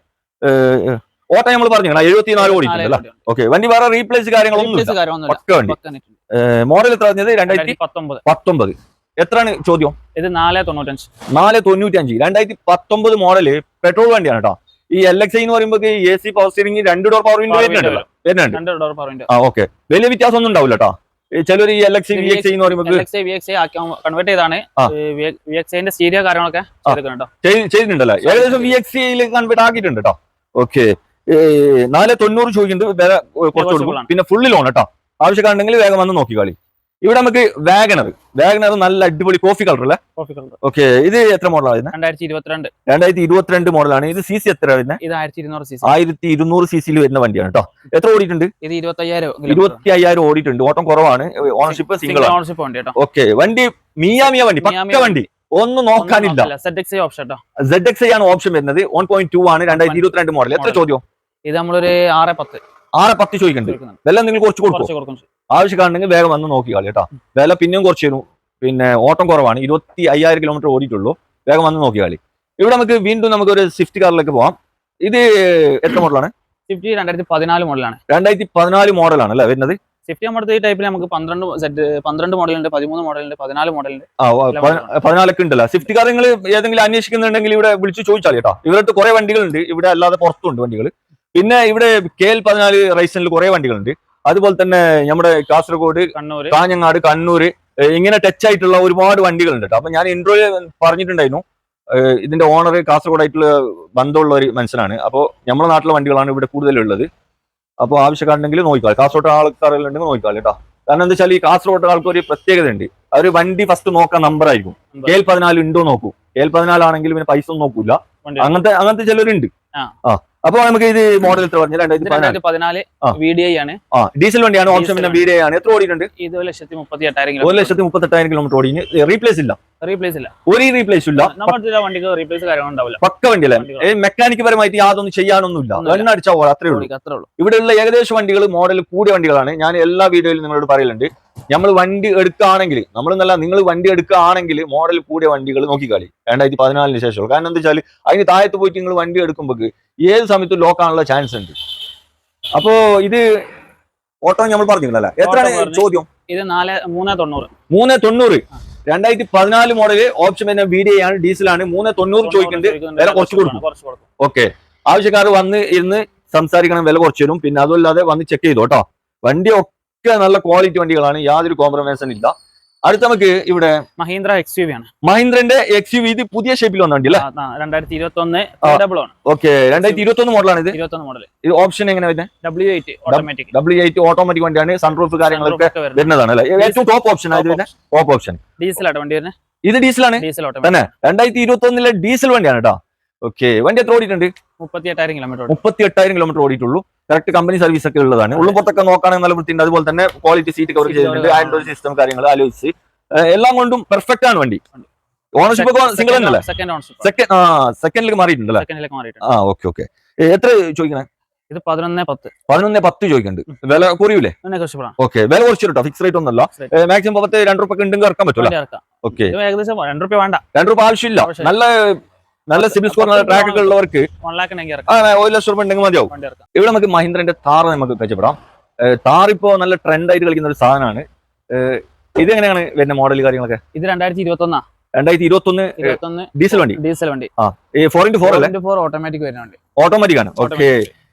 S1: ഓട്ടം നമ്മൾ പറഞ്ഞു എഴുപത്തിനാല് ഓടിയിട്ടുണ്ട് അല്ലേ? ഓക്കെ വണ്ടി വേറെ റീപ്ലേസ് കാര്യങ്ങളൊന്നും പക്ക വണ്ടി. മോഡൽ എത്ര പറഞ്ഞത്? രണ്ടായിരത്തി
S2: പത്തൊമ്പത്.
S1: എത്രയാണ് ചോദ്യം?
S2: ഇത് നാല് തൊണ്ണൂറ്റഞ്ച്.
S1: നാല് തൊണ്ണൂറ്റഞ്ച്. രണ്ടായിരത്തി പത്തൊമ്പത് മോഡൽ പെട്രോൾ വണ്ടിയാണ് കേട്ടോ. ഈ എൽ എക്സ് എന്ന് പറയുമ്പോൾ എ സി പവർ സ്റ്റിയറിംഗ് രണ്ട് ഡോർ പവർ വിൻഡോ വരുന്നുണ്ടല്ലോ വരുന്നുണ്ട്
S2: രണ്ട് ഡോർ പവറിന്റെ
S1: ആ ഓക്കെ വലിയ വ്യത്യാസം ഒന്നും ഉണ്ടാവില്ല കേട്ടോ. ചിലർ ഈ എൽ എക്സ് വി എക്സ് എന്ന് പറയുമ്പോൾ
S2: കൺവേർട്ട് ചെയ്താണ്. വി സ്റ്റീരിയോ കാര്യങ്ങളൊക്കെ
S1: ചെയ്തിട്ടുണ്ടല്ലോ? ഏകദേശം വി എക്സ് ഐയിൽ കൺവേർട്ട് ആക്കിയിട്ടുണ്ട് കേട്ടോ. ഓക്കെ നാല് തൊണ്ണൂറ് ചോദിക്കുന്നുണ്ട്. വില കുറച്ച് കൊടുക്കും. പിന്നെ ഫുള്ളി ലോൺ കേട്ടോ ആവശ്യക്കാരുണ്ടെങ്കിൽ വേഗം വന്ന് നോക്കി കളി. ഇവിടെ നമുക്ക് വാഗണർ. വാഗണർ നല്ല അടിപൊളി കോഫി കളർ അല്ലേ? ഓക്കെ ഇത് എത്ര മോഡലാണ്
S2: രണ്ടായിരത്തി ഇരുപത്തിരണ്ട്
S1: രണ്ടായിരത്തി ഇരുപത്തിരണ്ട് മോഡലാണ് ഇത് സി സി എത്ര
S2: ആയിരത്തി ഇരുന്നൂറ് സി
S1: സിയിൽ വരുന്ന വണ്ടിയാണ് കേട്ടോ എത്ര ഓടിയിട്ടുണ്ട്?
S2: ഇത് ഇരുപത്തയ്യായിരം
S1: ഇരുപത്തി അയ്യായിരം ഓടിയിട്ടുണ്ട്. ഓട്ടം കുറവാണ്. ഓണർഷിപ്പ് സിംഗിൾ
S2: ഓണർഷിപ്പ് വണ്ടി കേട്ടോ
S1: ഓക്കെ വണ്ടി മിയാ മിയ വണ്ടി. പക്ക വണ്ടി. ഒന്നും നോക്കാനില്ല.
S2: സെഡ് എക്സ്
S1: ആണ് ഓപ്ഷൻ വരുന്നത്. വൺ പോയിന്റ് ടു ആണ്. രണ്ടായിരത്തി ഇരുപത്തിരണ്ട് മോഡൽ എത്ര. ചോദ്യം?
S2: ഇത് നമ്മളൊരു ആറ് പത്ത്.
S1: ആറ് പത്ത് ചോദിക്കുന്നുണ്ട്. വില നിങ്ങൾ കുറച്ച് കൊടുക്കും? ആവശ്യക്കാരുണ്ടെങ്കിൽ വേഗം വന്ന് നോക്കി കളി കേട്ടോ. വില പിന്നെയും കുറച്ച് തരും പിന്നെ ഓട്ടം കുറവാണ്. ഇരുപത്തി അയ്യായിരം കിലോമീറ്റർ ഓടിയിട്ടുള്ളൂ. വേഗം വന്ന് നോക്കി കളി ഇവിടെ നമുക്ക് വീണ്ടും നമുക്ക് ഒരു സ്വിഫ്റ്റ് കാറിലേക്ക് പോവാം. ഇത് എത്ര മോഡലാണ്?
S2: സ്വിഫ്റ്റ് രണ്ടായിരത്തി പതിനാല് മോഡലാണ്.
S1: രണ്ടായിരത്തി പതിനാല് മോഡലാണ് അല്ലേ വരുന്നത്?
S2: സ്വിഫ്റ്റ് നമ്മുടെ ഈ ടൈപ്പിൽ നമുക്ക് പന്ത്രണ്ട് സെറ്റ് പന്ത്രണ്ട് മോഡലുണ്ട് പതിമൂന്ന് മോഡലുണ്ട് പതിനാല് മോഡലുണ്ട്.
S1: പതിനാലൊക്കെ ഉണ്ടല്ലോ. സ്വിഫ്റ്റ് കാർ നിങ്ങൾ ഏതെങ്കിലും അന്വേഷിക്കുന്നുണ്ടെങ്കിൽ ഇവിടെ വിളിച്ച് ചോദിച്ചാൽ കേട്ടോ. ഇവരുടെ കുറെ വണ്ടികളുണ്ട്. ഇവിടെ അല്ലാതെ പുറത്തുണ്ട് വണ്ടികൾ പിന്നെ ഇവിടെ കെ എൽ പതിനാല് റൈസനിൽ കുറെ വണ്ടികളുണ്ട്. അതുപോലെ തന്നെ നമ്മുടെ കാസർഗോഡ്
S2: കണ്ണൂർ
S1: കാഞ്ഞങ്ങാട് കണ്ണൂർ ഇങ്ങനെ ടച്ച് ആയിട്ടുള്ള ഒരുപാട് വണ്ടികളുണ്ട് കേട്ടോ. അപ്പൊ ഞാൻ ഇൻട്രോയിൽ പറഞ്ഞിട്ടുണ്ടായിരുന്നു. ഇതിന്റെ ഓണർ കാസർഗോഡായിട്ടുള്ള ബന്ധമുള്ള ഒരു മനുഷ്യനാണ്. അപ്പോൾ നമ്മുടെ നാട്ടിലെ വണ്ടികളാണ് ഇവിടെ കൂടുതലുള്ളത്. അപ്പോൾ ആവശ്യക്കാരുണ്ടെങ്കിൽ നോക്കിക്കാൾ കാസർഗോഡ് ആൾക്കാരുണ്ടെങ്കിൽ നോക്കിക്കാൾ കേട്ടോ. കാരണം എന്താ വെച്ചാൽ ഈ കാസർഗോഡ് ആൾക്ക് ഒരു പ്രത്യേകത ഉണ്ട്. അവർ വണ്ടി ഫസ്റ്റ് നോക്കാൻ നമ്പർ ആയിരിക്കും. കെ എൽ പതിനാല് ഉണ്ടോ നോക്കൂ. കെ എൽ പതിനാലാണെങ്കിൽ പിന്നെ പൈസ ഒന്നും നോക്കൂല. അങ്ങനത്തെ അങ്ങനത്തെ ചിലരുണ്ട്.
S2: ആ.
S1: അപ്പൊ നമുക്ക് ഇത് മോഡൽ എത്ര പറഞ്ഞു? രണ്ടായിരത്തി പതിനാല്.
S2: വി ഡി ഐ ആണ്.
S1: ആ ഡീസൽ വണ്ടിയാണ് ഓപ്ഷൻ
S2: പിന്നെ
S1: പിന്നെ
S2: ഡി
S1: ഐ ആണ്. എത്ര ഓടിയിട്ടുണ്ട്?
S2: ഇത് ഒരു ലക്ഷത്തി മുപ്പത്തി എട്ടായിരം
S1: ഒരു ലക്ഷത്തി മുപ്പത്തെട്ടായിരം കിലോമീറ്റർ ഓടിഞ്ഞ് റീപ്ലേസ് ഇല്ല.
S2: റീപ്ലേസ് ഇല്ല.
S1: ഒരു റീപ്ലേസ് ഇല്ല.
S2: നമ്മുടെ വണ്ടിക്ക് റീപ്ലേസ് കാര്യങ്ങളുണ്ടാവില്ല
S1: പക്ക വണ്ടി
S2: അല്ലേ
S1: മെക്കാനിക് പരമായിട്ട് യാതൊന്നും ചെയ്യാനൊന്നുമില്ല.
S2: എണ്ണടിച്ചാൽ
S1: എണ്ണ അടിച്ചാൽ അത്രേ ഉള്ളൂ.
S2: ഓടിക്കുക അത്രേ ഉള്ളൂ.
S1: ഇവിടെയുള്ള ഏകദേശം വണ്ടികൾ മോഡൽ കൂടിയ വണ്ടികളാണ്. ഞാൻ എല്ലാ വീഡിയോയിലും നിങ്ങളോട് പറയലുണ്ട്. നമ്മൾ വണ്ടി എടുക്കുകയാണെങ്കിൽ നമ്മൾ നല്ല നിങ്ങൾ വണ്ടി എടുക്കുകയാണെങ്കിൽ മോഡൽ കൂടിയ വണ്ടികൾ നോക്കിക്കളി. രണ്ടായിരത്തി പതിനാലിന് ശേഷം കാരണം എന്താ വെച്ചാൽ അതിന് താഴത്ത് പോയിട്ട് നിങ്ങൾ വണ്ടി എടുക്കുമ്പോൾ ഏത് സമയത്തും ലോക്കാനുള്ള ചാൻസ് ഉണ്ട്. അപ്പോ ഇത് ഓട്ടോ നമ്മൾ പറഞ്ഞില്ലല്ലേ എത്രയാണ് ചോദ്യം?
S2: ഇത് നാല് മൂന്ന് തൊണ്ണൂറ്.
S1: മൂന്ന് തൊണ്ണൂറ്. രണ്ടായിരത്തി പതിനാല് മോഡൽ ഓപ്ഷൻ പിന്നെ ബി ഡി ആണ് ഡീസലാണ് മൂന്ന് തൊണ്ണൂറ് ചോദിക്കുന്നുണ്ട്. വില കുറച്ച് കൊടുക്കും. ഓക്കെ ആവശ്യക്കാർ വന്ന് ഇരുന്ന് സംസാരിക്കണം വില കുറച്ച് തരും. പിന്നെ അതുമല്ലാതെ വന്ന് ചെക്ക് ചെയ്തു കേട്ടോ. വണ്ടി ഒക്കെ നല്ല ക്വാളിറ്റി വണ്ടികളാണ്. യാതൊരു കോംപ്രമൈസും ഇല്ല. അടുത്ത നമുക്ക് ഇവിടെ
S2: മഹീന്ദ്ര എക്സ് യു ആണ്.
S1: മഹീന്ദ്രന്റെ എക്സ് യു ഇത് പുതിയ ഷേപ്പിൽ വന്ന വണ്ടി അല്ലേ
S2: രണ്ടായിരത്തി ഇരുപത്തി ഒന്ന്. ഡബിൾ ആണ്.
S1: ഓക്കെ രണ്ടായിരത്തി ഇരുപത്തി ഒന്ന് മോഡലാണ് ഇത്?
S2: ഇരുപത്തി മോഡൽ
S1: ഇത് ഓപ്ഷൻ എങ്ങനെ വരുന്നത്?
S2: W eight automatic
S1: W eight automatic വണ്ടിയാണ്. സൺറൂഫ് കാര്യങ്ങളൊക്കെ വരുന്നതാണ് അല്ലേ? ഏറ്റവും ടോപ്പ് ഓപ്ഷൻ ആയത് ടോപ്പ് ഓപ്ഷൻ
S2: ഡീസൽ ആണ് വണ്ടി വരുന്നത്?
S1: ഇത് ഡീസലാണ്
S2: ഡീസൽ
S1: തന്നെ രണ്ടായിരത്തി ഇരുപത്തി ഒന്നിലെ ഡീസൽ വണ്ടിയാണ് കേട്ടോ. ഓക്കെ വണ്ടി എത്ര ഓടിയിട്ടുണ്ട്?
S2: മുപ്പത്തി എട്ടായിരം കിലോമീറ്റർ
S1: മുപ്പത്തി എട്ടായിരം കിലോമീറ്റർ ഓടിയിട്ടുള്ളൂ. കറക്റ്റ് കമ്പനി സർവീസ് ഒക്കെ ഉള്ളതാണ്. ഉള്ളും പുറത്തൊക്കെ നോക്കുകയാണെങ്കിൽ നല്ല വൃത്തിയുണ്ട്. അതുപോലെ തന്നെ ക്വാളിറ്റി സീറ്റ് കവർ ചെയ്തിട്ടുണ്ട്. ആൻഡ്രോയിഡ് സിസ്റ്റം കാര്യങ്ങൾ ആലോചിച്ച് എല്ലാം കൊണ്ടും പെർഫെക്റ്റ് ആണ് വണ്ടി. ഓണർഷിപ്പ് ഒക്കെ സിംഗിൾ തന്നെയല്ലേ?
S2: സെക്കൻഡ്
S1: ആ സെക്കൻഡിലേക്ക് മാറിയിട്ടുണ്ടല്ലേ?
S2: സെക്കൻഡിലേക്ക് മാറിയിട്ടുണ്ട്.
S1: ആ ഓക്കെ ഓക്കെ എത്ര ചോദിക്കണേ?
S2: ഇത് പതിനൊന്ന് പത്ത്.
S1: പതിനൊന്ന് പത്ത് ചോദിക്കുന്നുണ്ട് വില കുറയൂലേ? ഓക്കെ വില കുറച്ച് കേട്ടോ ഫിക്സ് റേറ്റ് ഒന്നല്ല മാക്സിമം പത്ത് രണ്ട് റുപ്യ ഉണ്ടെങ്കിൽ ഇറക്കാൻ പറ്റൂല. ഓക്കെ
S2: ഇത് ഏകദേശം രണ്ട് രൂപ വേണ്ട.
S1: രണ്ട് രൂപ ആവശ്യമില്ല.
S2: ആവശ്യമില്ല.
S1: നല്ല നല്ല സിബിൽ സ്കോർ നല്ല ട്രാക്ക് ഒക്കെ ഉള്ളവർക്ക് ആ ഒരു ലക്ഷം രൂപ ഉണ്ടെങ്കിൽ മതിയാവും. ഇവിടെ നമുക്ക് മഹീന്ദ്രന്റെ താർ നമുക്ക് മെച്ചപ്പെടാം ഏഹ് താർ ഇപ്പോ നല്ല ട്രെൻഡ് ആയിട്ട് കളിക്കുന്ന ഒരു സാധനമാണ്. ഇത് എങ്ങനെയാണ് വരുന്ന മോഡൽ കാര്യങ്ങളൊക്കെ?
S2: ഇത് രണ്ടായിരത്തി ഇരുപത്തി ഒന്നാ
S1: രണ്ടായിരത്തി ഇരുപത്തി ഒന്ന് ഡീസൽ വണ്ടി.
S2: ഡീസൽ വണ്ടി
S1: ഫോർ ഇന്റു ഫോർ അല്ലേ?
S2: ഫോർ ഓട്ടോമാറ്റിക് വരുന്ന വണ്ടി.
S1: ഓട്ടോമാറ്റിക് ആണ്. ഓക്കെ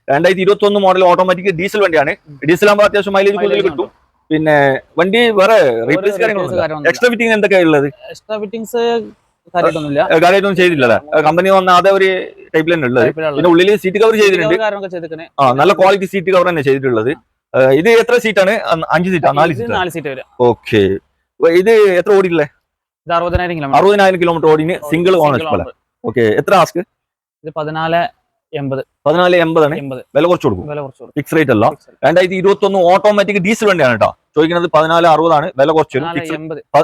S1: രണ്ടായിരത്തി ഇരുപത്തി ഒന്ന് മോഡൽ ഓട്ടോമാറ്റിക് ഡീസൽ വണ്ടിയാണ് ഡീസൽ ആകുമ്പോൾ അത്യാവശ്യം മൈലേജ് കൂടുതൽ കിട്ടും. പിന്നെ വണ്ടി വേറെ റീപ്ലേസ് കാര്യങ്ങളൊന്നും എക്സ്ട്രാ ഫിറ്റിംഗ് എന്തൊക്കെയാണ് ഉള്ളത്?
S2: എക്സ്ട്രാ ഫിറ്റിംഗ്സ്
S1: കാര്യമായിട്ടൊന്നും ചെയ്തില്ലല്ലേ കമ്പനി വന്ന അതേ ഒരു ടൈപ്പിൽ തന്നെ ഉള്ളത്. പിന്നെ ഉള്ളിൽ സീറ്റ് കവർ ചെയ്തിട്ടുണ്ട്. ആ നല്ല ക്വാളിറ്റി സീറ്റ് കവർ തന്നെ ചെയ്തിട്ടുള്ളത്. ഇത് എത്ര സീറ്റാണ് അഞ്ച് സീറ്റാ നാല് സീറ്റ്
S2: നാല് സീറ്റ് വരും.
S1: ഓക്കെ ഇത് എത്ര ഓടിയില്ലേ
S2: അറുപതിനായിരം കിലോമീറ്റർ
S1: അറുപതിനായിരം കിലോമീറ്റർ ഓടിന് സിംഗിൾ അല്ലേ ഓക്കെ എത്ര ആസ്ക്
S2: ഇത് പതിനാല് എൺപത്.
S1: പതിനാല് എൺപതാണ് വില കുറച്ച് കൊടുക്കും.
S2: വില കുറച്ച്.
S1: ഫിക്സ് റേറ്റ് അല്ല. രണ്ടായിരത്തി ഇരുപത്തി ഒന്ന് ഓട്ടോമാറ്റിക് ഡീസൽ വണ്ടിയാണ് കേട്ടോ. ചോദിക്കുന്നത് പതിനാല് അറുപതാണ്. വില കുറച്ച്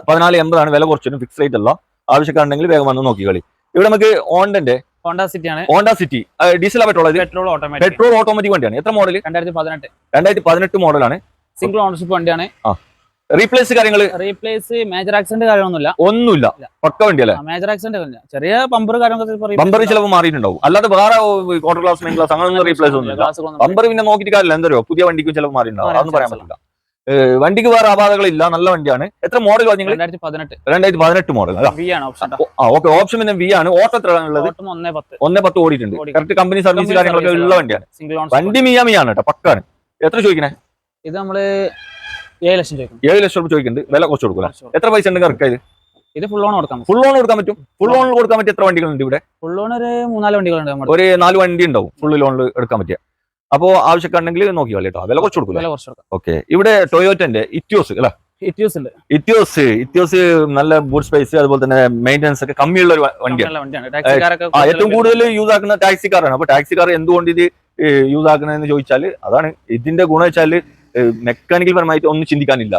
S2: പതിനാല്
S1: എൺപതാണ്. വില കുറച്ച് ഫിക്സ് റേറ്റ് അല്ല. ആവശ്യക്കാരുണ്ടെങ്കിൽ വേഗം വന്ന് നോക്കിക്കളി ഇവിടെ നമുക്ക് ഓണ്ടന്റെ
S2: ഹോണ്ട സിറ്റി ആണ്
S1: Honda City diesel petrol
S2: petrol automatic.
S1: Petrol automatic വണ്ടിയാണ്. എത്ര മോഡൽ
S2: രണ്ടായിരത്തി പതിനെട്ട്
S1: രണ്ടായിരത്തി പതിനെട്ട് മോഡലാണ്
S2: സിംഗിൾ ഓണർഷിപ്പ് വണ്ടിയാണ്
S1: റീപ്ലേസ് കാര്യങ്ങൾ
S2: റീപ്ലേസ് മേജർ ആക്സിഡന്റ് കാര്യമൊന്നുമില്ല
S1: ഒന്നുമില്ല. പക്ക വണ്ടിയല്ലേ?
S2: മേജർ ആക്സിഡന്റ് ചെറിയ ബമ്പർ കാര്യങ്ങളൊക്കെ
S1: ബമ്പർ ചിലവ് മാറിയിട്ടുണ്ടാവും. അല്ലാതെ വേറെ ക്വാർട്ടർ ക്ലാസ് മെയിൻ ക്ലാസ് അങ്ങനൊന്നും റീപ്ലേസ് ഒന്നുമില്ല. ബമ്പർ പിന്നെ നോക്കിയിട്ട് കാര്യമില്ല. എന്തോ പുതിയ വണ്ടിക്കും ചിലവ് മാറിയിട്ടുണ്ടാവും. അതൊന്നും പറയാൻ പറ്റില്ല. വണ്ടിക്ക് വേറെ അപാതകളില്ല നല്ല വണ്ടിയാണ്. എത്ര മോഡൽ നിങ്ങൾ
S2: രണ്ടായിരത്തി പതിനെട്ട്
S1: രണ്ടായിരത്തി പതിനെട്ട് മോഡൽ ഓക്കെ ഓപ്ഷൻ പിന്നെ വി ആണ്. ഓട്ടോ എത്ര ഉള്ളത്?
S2: ഓട്ടം ഒന്നേ പത്ത്.
S1: ഓടിയിട്ടുണ്ട്.
S2: ഓടി.
S1: കറക്റ്റ് കമ്പനി സർവീസ് കാര്യങ്ങളൊക്കെ ഉള്ള. വണ്ടിയാണ്. വണ്ടി
S2: ഓണർഷിപ്പ്
S1: മിയാ മിയാണ് കേട്ടോ പക്കാണ്. എത്ര ചോദിക്കണേ?
S2: ഇത് നമ്മൾ ഏഴ് ലക്ഷം ചോദിക്കും
S1: ഏഴ് ലക്ഷം രൂപ ചോദിക്കുന്നുണ്ട് വില കുറച്ച് കൊടുക്കൂല
S2: കൊടുക്കും.
S1: എത്ര പൈസ ഉണ്ട് കറക്റ്റ് ഇത്
S2: ഫുൾ ഓൺ കൊടുക്കാം
S1: ഫുൾ ഓൺ കൊടുക്കാൻ പറ്റും? ഫുൾ ഓൺ കൊടുക്കാൻ പറ്റിയ എത്ര വണ്ടികളുണ്ട് ഇവിടെ?
S2: ഫുൾ ഓൺ ഒരു മൂന്നാൽ വണ്ടികളുണ്ട്
S1: ഒരു നാല് വണ്ടി ഉണ്ടാവും. ഫുൾ ലോണിൽ എടുക്കാൻ പറ്റിയ. അപ്പോ ആവശ്യക്കാണെങ്കിൽ നോക്കി കേട്ടോ. വില കുറച്ച് കൊടുക്കും
S2: വില കുറച്ച് കൊടുക്കാം.
S1: ഓക്കെ. ഇവിടെ ടൊയോറ്റന്റെ ഇറ്റ്യോസ് അല്ലെ?
S2: ഇറ്റിയോസ് ഉണ്ട്.
S1: ഇറ്റിയോസ് ഇറ്റിയോസ് നല്ല ബൂട്ട് സ്പേസ് അതുപോലെ തന്നെ മെയിന്റനൻസ് ഒക്കെ കമ്മിയുള്ള ഒരു വണ്ടിയാണ്. ഏറ്റവും കൂടുതൽ യൂസ് ആക്കുന്ന ടാക്സി കാറാണ് അപ്പൊ ടാക്സി കാർ എന്തുകൊണ്ട് ഇത് യൂസ് ആക്കുന്നതെന്ന് ചോദിച്ചാൽ അതാണ് ഇതിന്റെ ഗുണം വെച്ചാൽ മെക്കാനിക്കൽ പരമായിട്ട് ഒന്നും ചിന്തിക്കാനില്ല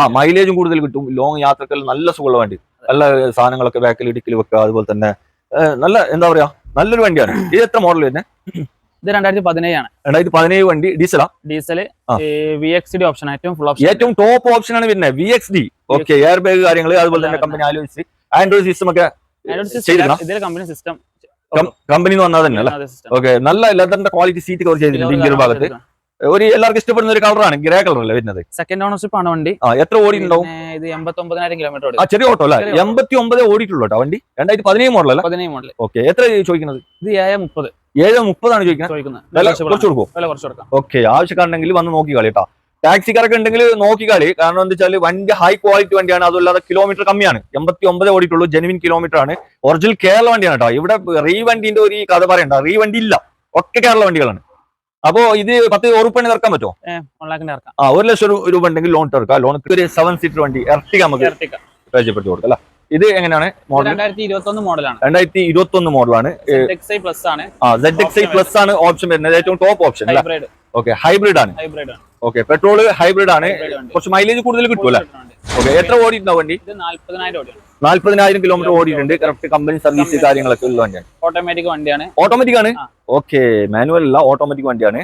S1: ആ മൈലേജും കൂടുതൽ കിട്ടും. ലോങ് യാത്രക്കെല്ലാം നല്ല സുഖമുള്ള വണ്ടി. നല്ല സാധനങ്ങളൊക്കെ ബാക്കിൽ ഇടുക്കിൽ വെക്കുക അതുപോലെ തന്നെ നല്ല എന്താ പറയാ നല്ലൊരു വണ്ടിയാണ്. ഇത് എത്ര മോഡൽ തന്നെ
S2: ഇത് രണ്ടായിരത്തി പതിനേഴാണ്
S1: രണ്ടായിരത്തി പതിനേഴ് വണ്ടി ഡീസലാ?
S2: Diesel. V X D option ഏറ്റവും ഫുൾ ഓപ്ഷൻ
S1: ഏറ്റവും ടോപ്പ് ഓപ്ഷൻ ആണ് പിന്നെ V X D okay air bag കാര്യങ്ങൾ അതുപോലെ തന്നെ കമ്പനി ആലോചിച്ച്. ആൻഡ്രോയിഡ് സിസ്റ്റം ഒക്കെ?
S2: ഇതിൽ കമ്പനി സിസ്റ്റം
S1: കമ്പനി വന്നാൽ തന്നെ അല്ലേ? ഓക്കെ നല്ല ലെതറിന്റെ ക്വാളിറ്റി സീറ്റ് കവർ ചെയ്തിട്ടുണ്ട് ഇന്ത്യൻ ഭാഗത്ത് ഒരു എല്ലാവർക്കും ഇഷ്ടപ്പെടുന്ന ഒരു കളറാണ് ഗ്രേ കളർ അല്ലേ വരുന്നത്?
S2: സെക്കൻഡ് ഓണർഷിപ്പ് ആണ് വണ്ടി.
S1: ആ എത്ര
S2: ഓടി ഇത് എൺപത്തി ഒമ്പതിനായിരം കിലോമീറ്റർ
S1: ആ ചെറിയ ഓട്ടോ അല്ലേ. എൺപത്തി ഒമ്പത് ഓടിയിട്ടുള്ളൂ കേട്ടോ വണ്ടി. രണ്ടായിരത്തി പതിനേഴ് മോഡൽ അല്ല?
S2: പതിനേഴ് മോഡൽ
S1: ഓക്കെ എത്ര ചോദിക്കുന്നത്?
S2: ഇത് ഏഴ് മുപ്പത്.
S1: ഏഴ് മുപ്പതാണ് ചോദിക്കുന്നത്? കുറച്ച്. കൊടുക്കും. ഓക്കെ ആവശ്യക്കാരുണ്ടെങ്കിൽ വന്ന് നോക്കി കളി കേട്ടോ. ടാക്സിക്കാരൊക്കെ ഉണ്ടെങ്കിൽ നോക്കി കളി. കാരണം എന്താ വെച്ചാൽ വണ്ടി ഹൈ ക്വാളിറ്റി വണ്ടിയാണ് അതല്ലാതെ കിലോമീറ്റർ കമ്മിയാണ്. എൺപത്തി ഒമ്പത് ഓടിയിട്ടുള്ളൂ ജെനുവിൻ കിലോമീറ്റർ ആണ്. ഒറിജിനൽ കേരള വണ്ടിയാണ് കേട്ടോ. ഇവിടെ റീ വണ്ടിന്റെ ഒരു കഥ പറയണ്ട റീ വണ്ടി ഇല്ല. ഒക്കെ കേരള വണ്ടികളാണ്. അപ്പോ ഇത് പത്ത് ഉറുപ്പണി ഇറക്കാൻ പറ്റുമോ? ആ ഒരു ലക്ഷം രൂപ ഉണ്ടെങ്കിൽ ലോൺ ഇറക്കാം. ലോൺ ഒരു സെവൻ സീറ്റർ വണ്ടി ഇറട്ടിക നമുക്ക് പരിചയപ്പെടുത്തി കൊടുക്കാം അല്ല? ഇത് എങ്ങനെയാണ് മോഡൽ
S2: രണ്ടായിരത്തി ഇരുപത്തി ഒന്ന് മോഡലാണ്
S1: രണ്ടായിരത്തി ഇരുപത്തി ഒന്ന് മോഡലാണ്
S2: പ്ലസ് ആണ്.
S1: ആ സെഡ് എക്സ് ഐ പ്ലസ് ആണ് ഓപ്ഷൻ വരുന്നത്. ഏറ്റവും ടോപ്പ് ഓപ്ഷൻ ഓക്കെ ഹൈബ്രിഡ് ആണ്.
S2: ഹൈബ്രിഡ് ആണ്.
S1: ഓക്കെ പെട്രോൾ ഹൈബ്രിഡ് ആണ്. കുറച്ച് മൈലേജ് കൂടുതൽ കിട്ടുമല്ലേ? ഓക്കെ എത്ര ഓടിയിട്ടുണ്ടാവും വണ്ടി?
S2: നാല്പതിനായിരം ഓടിയാണ്.
S1: നാല്പതിനായിരം കിലോമീറ്റർ ഓടിയിട്ടുണ്ട്. കറക്റ്റ് കമ്പനി സർവീസ് കാര്യങ്ങളൊക്കെ ഉള്ള വണ്ടിയാണ്.
S2: ഓട്ടോമാറ്റിക് വണ്ടിയാണ്.
S1: ഓട്ടോമാറ്റിക് ആണ്. ഓക്കെ മാനുവൽ അല്ല ഓട്ടോമാറ്റിക് വണ്ടിയാണ്.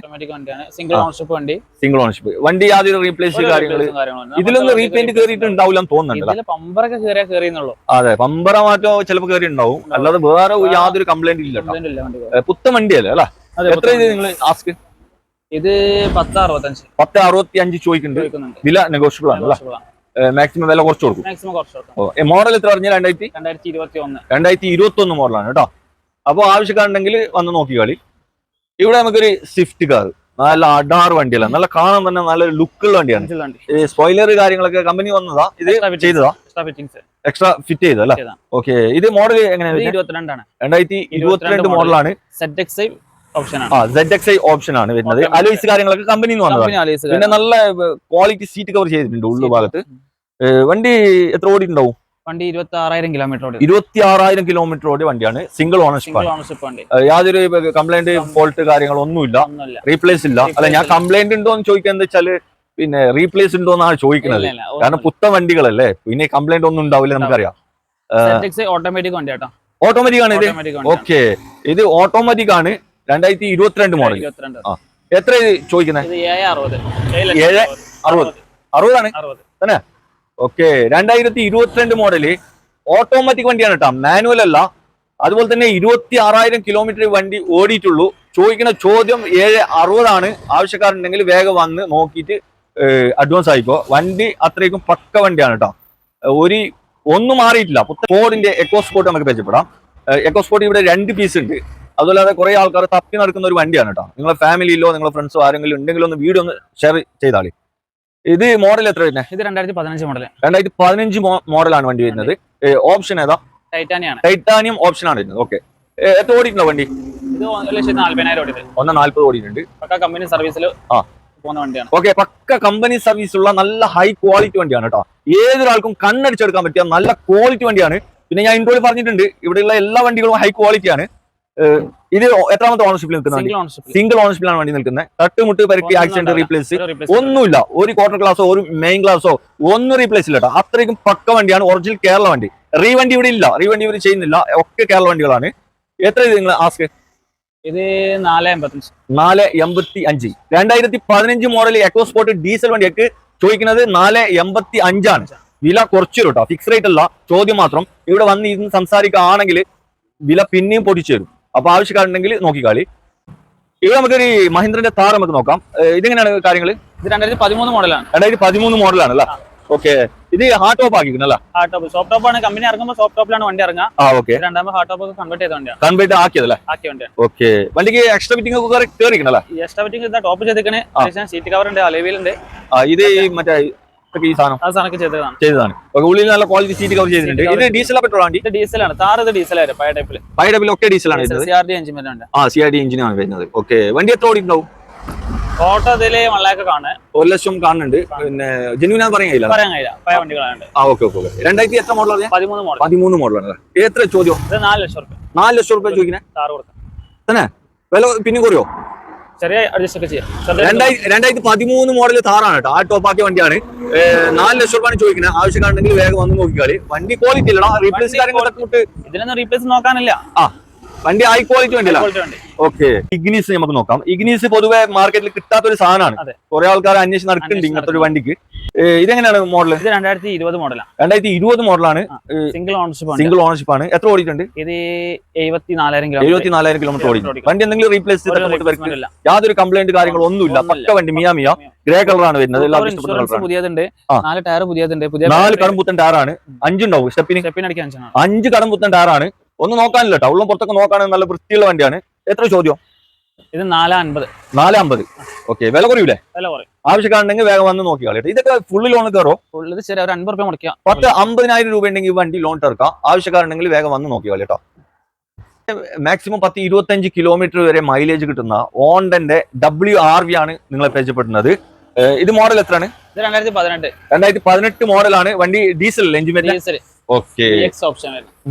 S2: സിംഗിൾ ഓണർഷിപ്പ് വണ്ടി.
S1: സിംഗിൾ ഓണർഷിപ്പ് വണ്ടി യാതൊരു റീപ്ലേസ് കാര്യങ്ങൾ
S2: കാര്യങ്ങൾ.
S1: ഇതിലൊന്നും റീപെയിന്റ് കയറിയിട്ടുണ്ടാവില്ല
S2: തോന്നുന്നുണ്ട് പമ്പറൊക്കെ കയറിയാ കയറിയെന്നുള്ളൂ
S1: അതെ പമ്പറ മാറ്റോ ചിലപ്പോൾ കയറി ഉണ്ടാവും. അല്ലാതെ വേറെ യാതൊരു കംപ്ലൈന്റ് ഇല്ല പുത്തൻ വണ്ടിയല്ലേ അല്ല? എത്ര ഇത് നിങ്ങൾ ആസ്ക്
S2: ഇത് പത്ത് അറുപത്തഞ്ച്.
S1: പത്ത് അറുപത്തി അഞ്ച് ചോദിക്കുന്നുണ്ട്. വില നെഗോഷ്യബിൾ ആണ്. മാക്സിമം വില കുറച്ച് കൊടുക്കും.
S2: മാക്സിമം കുറച്ച് കൊടുക്കാം.
S1: മോഡൽ എത്ര പറഞ്ഞാൽ രണ്ടായിരത്തി?
S2: രണ്ടായിരത്തി ഇരുപത്തി ഒന്ന്
S1: രണ്ടായിരത്തി ഇരുപത്തി ഒന്ന് മോഡലാണ് കേട്ടോ. അപ്പോൾ ആവശ്യക്കാരുണ്ടെങ്കിൽ വന്ന് നോക്കി കളി. ഇവിടെ നമുക്കൊരു സ്വിഫ്റ്റ് കാർ നല്ല അഡാർ വണ്ടിയല്ല നല്ല കാണാൻ തന്നെ നല്ല ലുക്കുള്ള വണ്ടിയാണ്. ഈ സ്പോയിലർ കാര്യങ്ങളൊക്കെ കമ്പനി വന്നതാ? ഇത്. ചെയ്തതാ?
S2: എക്സ്ട്രാ
S1: ഫിറ്റ് ചെയ്തല്ലേ. ഓക്കെ ഇത് മോഡൽ എങ്ങനെയാണ് രണ്ടായിരത്തി ഇരുപത്തിരണ്ട് മോഡലാണ്
S2: set X
S1: Z X I option ആണ് വരുന്നത്. അലോയ്സ് കാര്യങ്ങളൊക്കെ കമ്പനി പിന്നെ നല്ല ക്വാളിറ്റി സീറ്റ് കവർ ചെയ്തിട്ടുണ്ട് ഉള്ളു ഭാഗത്ത്. വണ്ടി എത്ര ഓടിയിട്ടുണ്ടാവും?
S2: വണ്ടി ഇരുപത്തി ആറായിരം കിലോമീറ്റർ ഓടി
S1: ഇരുപത്തി ആറായിരം കിലോമീറ്റർ ഓടി വണ്ടിയാണ് സിംഗിൾ ഓണർഷിപ്പ്
S2: ഓണർഷിപ്പ്
S1: യാതൊരു കംപ്ലൈന്റ് ഫോൾട്ട് കാര്യങ്ങളൊന്നുമില്ല.
S2: ഒന്നുമില്ല.
S1: റീപ്ലേസ് ഇല്ല. അല്ല ഞാൻ കംപ്ലൈന്റ് ഉണ്ടോ എന്ന് ചോദിക്കാൻ എന്താ വെച്ചാൽ പിന്നെ റീപ്ലേസ് ഉണ്ടോ എന്നാണ് ചോദിക്കുന്നത്. കാരണം. പുത്ത വണ്ടികളല്ലേ. പിന്നെ കംപ്ലൈന്റ് ഒന്നും ഉണ്ടാവില്ല നമുക്കറിയാം.
S2: ഓട്ടോമാറ്റിക് വണ്ടി
S1: ഓട്ടോമാറ്റിക് ആണ് ഇത്? ഓക്കെ ഇത് ഓട്ടോമാറ്റിക് ആണ്. രണ്ടായിരത്തി ഇരുപത്തിരണ്ട് മോഡൽ എത്ര ചോദിക്കുന്നത്
S2: ഏഴ് അറുപത്.
S1: അറുപതാണ്?
S2: തന്നെ?
S1: ഓക്കെ. രണ്ടായിരത്തി ഇരുപത്തിരണ്ട് മോഡൽ ഓട്ടോമാറ്റിക് വണ്ടിയാണ് കേട്ടോ മാനുവൽ അല്ല. അതുപോലെ തന്നെ ഇരുപത്തി ആറായിരം കിലോമീറ്റർ വണ്ടി ഓടിയിട്ടുള്ളൂ. ചോദിക്കുന്ന ചോദ്യം ഏഴ് അറുപതാണ്. ആവശ്യക്കാരുണ്ടെങ്കിൽ വേഗം വന്ന് നോക്കിയിട്ട് അഡ്വാൻസ് ആയിക്കോ. വണ്ടി അത്രയ്ക്കും പക്ക വണ്ടിയാണ് കേട്ടോ ഒരു ഒന്നും മാറിയിട്ടില്ല. ഫോർഡിന്റെ എക്കോ സ്പോർട്ട് നമുക്ക് പരിചയപ്പെടാം. എക്കോ സ്പോർട്ട് ഇവിടെ രണ്ട് പീസ് ഉണ്ട്. അതുപോലെ കുറെ ആൾക്കാർ തപ്പി നടക്കുന്ന ഒരു വണ്ടിയാണ് കേട്ടോ. നിങ്ങളെ ഫാമിലിയിലോ നിങ്ങളെ ഫ്രണ്ട്സോ ആരെങ്കിലും ഉണ്ടെങ്കിലും ഒന്ന് വീഡിയോ ഒന്ന് ഷെയർ ചെയ്താളി. ഇത് മോഡൽ എത്ര വരുന്നത്
S2: ഇത് രണ്ടായിരത്തി പതിനഞ്ച് മോഡൽ
S1: രണ്ടായിരത്തി പതിനഞ്ച് മോഡലാണ് വണ്ടി വരുന്നത്. ഓപ്ഷൻ ഏതാ?
S2: ടൈറ്റാനിയാണ്
S1: ടൈറ്റാനിയം ഓപ്ഷൻ ആണ് വരുന്നത്. ഓക്കെ എത്ര ഓടിയിട്ടുണ്ടോ വണ്ടി?
S2: ഇത് ഒരു ലക്ഷത്തി നാല്പതിനായിരം ഓടിയത്
S1: ഒന്ന് നാല്പത് ഓടിയിട്ടുണ്ട്.
S2: പക്ക കമ്പനി സർവീസിൽ
S1: ആ.
S2: പോകുന്ന വണ്ടിയാണ്.
S1: ഓക്കെ പക്ക കമ്പനി സർവീസ് ഉള്ള നല്ല ഹൈ ക്വാളിറ്റി വണ്ടിയാണ് കേട്ടോ. ഏതൊരാൾക്കും കണ്ണടിച്ചെടുക്കാൻ പറ്റിയ നല്ല ക്വാളിറ്റി വണ്ടിയാണ്. പിന്നെ ഞാൻ ഇൻട്രോയിൽ പറഞ്ഞിട്ടുണ്ട്. ഇവിടെയുള്ള എല്ലാ വണ്ടികളും ഹൈ ക്വാളിറ്റി ആണ്. ഏഹ് ഇത് എത്രാമത്തെ ഓണർഷിപ്പിൽ നിൽക്കുന്ന
S2: സിംഗിൾ ഓണർഷിപ്പ്
S1: ഓണർഷിപ്പിലാണ് വണ്ടി നിൽക്കുന്നത്. തട്ടുമുട്ട് പരിക്കി ആക്സിഡന്റ് റീപ്ലേസ്
S2: ഒന്നും
S1: ഒന്നുമില്ല. ഒരു ക്വാർട്ടർ ക്ലാസ്സോ ഒരു മെയിൻ ക്ലാസ്സോ ഒന്നും റീപ്ലേസ് ഇല്ല കേട്ടോ. അത്രയ്ക്കും പക്ക വണ്ടിയാണ്. ഒറിജിനൽ കേരള വണ്ടി. റീ വണ്ടി ഇവിടെ ഇല്ല. റീ വണ്ടി ഇവർ ചെയ്യുന്നില്ല. ഒക്കെ കേരള വണ്ടികളാണ്. എത്ര ഇത് നിങ്ങൾ ആസ്ക്
S2: ഇത് നാല് എൺപത്തഞ്ച്
S1: നാല് എൺപത്തി അഞ്ച് രണ്ടായിരത്തി പതിനഞ്ച് മോഡൽ എക്കോ സ്പോർട്ട് ഡീസൽ വണ്ടിയൊക്കെ ചോദിക്കുന്നത് നാല് എൺപത്തി അഞ്ചാണ് വില കുറച്ചു കേട്ടോ. ഫിക്സ് റേറ്റ് അല്ല. ചോദ്യം മാത്രം. ഇവിടെ വന്ന് ഇരുന്ന് സംസാരിക്കുകയാണെങ്കിൽ വില പിന്നെയും പൊടിച്ചു തരും അപ്പൊ ആവശ്യക്കാരുണ്ടെങ്കിൽ നോക്കിക്കാളി ഇത് നമുക്കൊരു മഹീന്ദ്രന്റെ താർ നമുക്ക് നോക്കാം. ഇതെങ്ങനെയാണ് കാര്യങ്ങൾ
S2: ഇത് രണ്ടായിരത്തി പതിമൂന്ന് മോഡലാണ്.
S1: രണ്ടായിരത്തി പതിമൂന്ന് മോഡലാണ് അല്ലേ? ഓക്കെ. ഇത് ഹാർട്ട് ടോപ്പ് ആക്കിക്കുന്നല്ല
S2: ഹാർട്ട് ടോപ്പ്. സോഫ്റ്റ് ടോപ്പ് ആണ്. കമ്പനി ഇറങ്ങുമ്പോൾ സോഫ്റ്റ് ടോപ്പിലാണ് വണ്ടി ഇറങ്ങുക.
S1: ആ ഓക്കെ.
S2: രണ്ടാമത് ഹാർട്ട് ടോപ്പ് കൺവേർട്ട് ചെയ്ത വണ്ടിയാണ്
S1: കൺവേർട്ട് ആക്കിയതല്ലേ
S2: ആക്കിയ വണ്ടിയാണ്
S1: ഓക്കെ. വണ്ടിക്ക് എക്സ്ട്രാ ഫിറ്റിംഗ് ഒക്കെ കയറിക്കണല്ലേ
S2: എക്സ്ട്രാ ഫിറ്റിംഗ് ടോപ്പ് ചെയ്തിരിക്കണേ. സീറ്റ് കവർ ഉണ്ട്
S1: ആ ഇത് മറ്റേ ഈ സാധനം.
S2: ആ സാധനം ചെയ്തതാണ്.
S1: ചെയ്തതാണ്. ഉള്ളിൽ നല്ല ക്വാളിറ്റി സീറ്റ് കവർ ചെയ്തിട്ടുണ്ട്. ഇത് ഡീസൽ പെട്രോൾ ആണ്
S2: ഇത് ഡീസലാണ് താറ് ഇത് ഡീസലായിരുന്നു പഴയ ടൈപ്പിൽ
S1: പഴയ ഡബിൾ ഒക്കെ ഡീസലാണ്
S2: സി ആർ ഡി എഞ്ചിൻ വരുന്നുണ്ട്
S1: ആ സി ആർ ഡി എഞ്ചിനാണ് വരുന്നത്. ഓക്കെ വണ്ടി എത്ര ഓടിയിട്ടുണ്ടാവും?
S2: ഓട്ടോ ഇതിൽ വള്ളയൊക്കെ കാണുന്നത്.
S1: ഒരു ലക്ഷം കാണുന്നുണ്ട്. പിന്നെ ജെന്യൂൻ പറയാൻ കഴിയില്ല
S2: പറയാൻ കഴിയില്ല. പഴയ വണ്ടികളാണ്
S1: ആ ഓക്കെ ഓക്കെ ഓക്കെ. രണ്ടായിരത്തി എത്ര മോഡൽ
S2: പതിമൂന്ന് മോഡൽ
S1: പതിമൂന്ന് മോഡലാണ് എത്ര ചോദ്യം?
S2: നാല് ലക്ഷം റുപ്യ
S1: നാല് ലക്ഷം റുപ്യ ചോദിക്കുന്നത്
S2: താറ് കൊടുക്കാം.
S1: തന്നെ? വില പിന്നെ കുറയോ?
S2: ചെറിയ അഡ്ജസ്റ്റ് ഒക്കെ ചെയ്യാം.
S1: രണ്ടായിരത്തി പതിമൂന്ന് മോഡൽ താറാണ് കേട്ടോ ആ ടോപ്പാക്കിയ വണ്ടിയാണ്. നാല് ലക്ഷം രൂപയാണ് ചോദിക്കുന്നത്. ആവശ്യമുണ്ടെങ്കിൽ വേഗം വന്ന് നോക്കിക്കാളി. വണ്ടി ക്വാളിറ്റി ഇല്ലടാ. റീപ്ലേസ് കാര്യങ്ങളൊക്കെ ഇതിലൊന്നും
S2: ഇതിനൊന്നും റീപ്ലേസ് നോക്കാനല്ല.
S1: ആ. വണ്ടി ഹൈ ക്വാളിറ്റി വണ്ടിയല്ല? ഓക്കെ ഇഗ്നീസ് നമുക്ക് നോക്കാം. ഇഗ്നീസ് പൊതുവെ മാർക്കറ്റിൽ കിട്ടാത്ത ഒരു സാധനമാണ്. കുറെ ആൾക്കാർ അന്വേഷിച്ച് നടക്കുന്നുണ്ട് ഇങ്ങനത്തെ ഒരു വണ്ടിക്ക്. ഇതെങ്ങനെയാണ് മോഡൽ
S2: ഇത് രണ്ടായിരത്തി ഇരുപത് മോഡലാണ്
S1: രണ്ടായിരത്തി ഇരുപത് മോഡലാണ്
S2: സിംഗിൾ ഓണർഷിപ്പ്
S1: സിംഗിൾ ഓണർഷിപ്പ് ആണ്. എത്ര ഓടിയിട്ടുണ്ട്?
S2: ഇത് എഴുപത്തി നാലായിരം കിലോ
S1: എഴുപത്തി നാലായിരം കിലോമീറ്റർ ഓടി വണ്ടി എന്തെങ്കിലും റീപ്ലേസ് യാതൊരു കംപ്ലൈന്റ് കാര്യങ്ങളോ ഒന്നുമില്ല. പക്ക വണ്ടി മിയാ മിയ. ഗ്രേ കളറാണ് വരുന്നത്.
S2: പുതിയതുണ്ട്. നാല് ടയർ പുതിയതുണ്ട്. പുതിയ
S1: നാല് കടംപുത്തൻ ടയറാണ്. അഞ്ചുണ്ടാവും. സ്റ്റെപ്പിന്
S2: ചാണ്
S1: അഞ്ച് കടംപുത്തൻ ടയറാണ്. ഒന്നും നോക്കാനില്ല കേട്ടോ. ഉള്ളും പുറത്തൊക്കെ നോക്കാണെങ്കിൽ നല്ല വൃത്തിയുള്ള വണ്ടിയാണ്. എത്ര ചോദ്യം?
S2: ഇത് നാല് നാലാമ്പത്
S1: നാല് ഓക്കെ വില കുറയൂലേ?
S2: വില കുറയും.
S1: ആവശ്യക്കാരുണ്ടെങ്കിൽ വേഗം വന്ന് നോക്കിയാളി കേട്ടോ ഇതൊക്കെ ഫുള്ള് ലോൺ കയറോ?
S2: ഇത് ശരി ഒരു അൻപത് രൂപ മുടക്കാം
S1: പത്ത് അമ്പതിനായിരം രൂപ ഉണ്ടെങ്കിൽ ഈ വണ്ടി ലോൺ തീർക്കാം ആവശ്യക്കാരുണ്ടെങ്കിൽ വേഗം വന്ന് നോക്കിയാളി കേട്ടോ മാക്സിമം പത്ത് ഇരുപത്തഞ്ച് കിലോമീറ്റർ വരെ മൈലേജ് കിട്ടുന്ന ഓണ്ടന്റെ ഡബ്ല്യു ആർ വി ആണ് നിങ്ങളെ പരിചയപ്പെടുന്നത് ഇത് മോഡൽ എത്രയാണ്?
S2: രണ്ടായിരത്തി പതിനെട്ട്.
S1: രണ്ടായിരത്തി പതിനെട്ട് മോഡലാണ് വണ്ടി diesel engine
S2: diesel
S1: okay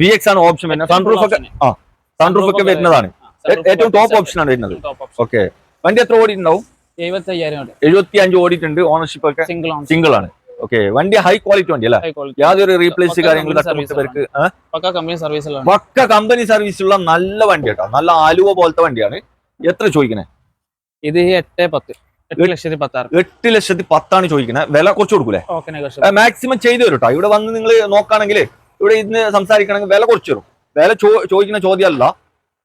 S1: V X ആണ് ഓപ്ഷൻ വരുന്നത്. സൺറൂഫ് ഒക്കെ ആ സൺറൂഫ് ഒക്കെ വരുന്നതാണ്. ഏറ്റവും ടോപ്പ് ഓപ്ഷൻ ആണ് വരുന്നത്. ഓക്കെ വണ്ടി എത്ര ഓടിയിട്ടുണ്ടാവും?
S2: എഴുപത്തി
S1: അഞ്ച് ഓടിയിട്ടുണ്ട്. ഓണർഷിപ്പ് ഒക്കെ
S2: സിംഗിൾ
S1: ആണ്. ഓക്കെ വണ്ടി ഹൈ ക്വാളിറ്റി വണ്ടി അല്ലേ? യാതൊരു റീപ്ലേസ് കാര്യങ്ങൾ
S2: പക്ക കമ്പനി
S1: സർവീസ് ഉള്ള നല്ല വണ്ടി കേട്ടോ. നല്ല ആലുവ പോലത്തെ വണ്ടിയാണ്. എത്ര ചോദിക്കണേ?
S2: ഇത് എട്ട് പത്ത്. എട്ട് ലക്ഷത്തി
S1: പത്താണ് ചോദിക്കുന്നത് വില കുറച്ച് കൊടുക്കൂലേ? മാക്സിമം ചെയ്തു തരും കേട്ടോ ഇവിടെ വന്ന് നിങ്ങൾ നോക്കുകയാണെങ്കിൽ ഇവിടെ ഇന്ന് സംസാരിക്കണമെങ്കിൽ വില കുറച്ച് തരും. വില ചോ ചോദിക്കുന്ന ചോദ്യമല്ല.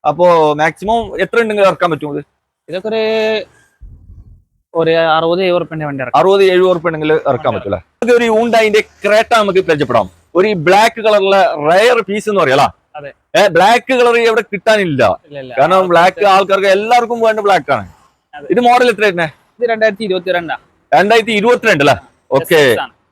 S1: അപ്പോ മാക്സിമം എത്ര ഉണ്ടെങ്കിൽ ഇറക്കാൻ പറ്റും ഇത്?
S2: ഇതൊക്കെ ഒരു ഒരു അറുപത് എഴുപത് വണ്ടി
S1: അറുപത് എഴുപത് ഉറുപ്പ് ഉണ്ടെങ്കിൽ ഇറക്കാൻ പറ്റൂല? ഒരു ഊണ്ടായിന്റെ ക്രേട്ട നമുക്ക് പരിചയപ്പെടാം. ഒരു ബ്ലാക്ക് കളറിലെ റയർ പീസ് എന്ന് പറയാ. ഏഹ് ബ്ലാക്ക് കളർ ഇവിടെ കിട്ടാനില്ല. കാരണം ബ്ലാക്ക് ആൾക്കാർക്ക് എല്ലാവർക്കും വേണ്ട ബ്ലാക്ക് ആണ്. ഇത് മോഡൽ എത്ര തന്നെ
S2: ഇത് രണ്ടായിരത്തി ഇരുപത്തി രണ്ടാ
S1: രണ്ടായിരത്തി ഇരുപത്തിരണ്ട് അല്ലേ ഓക്കെ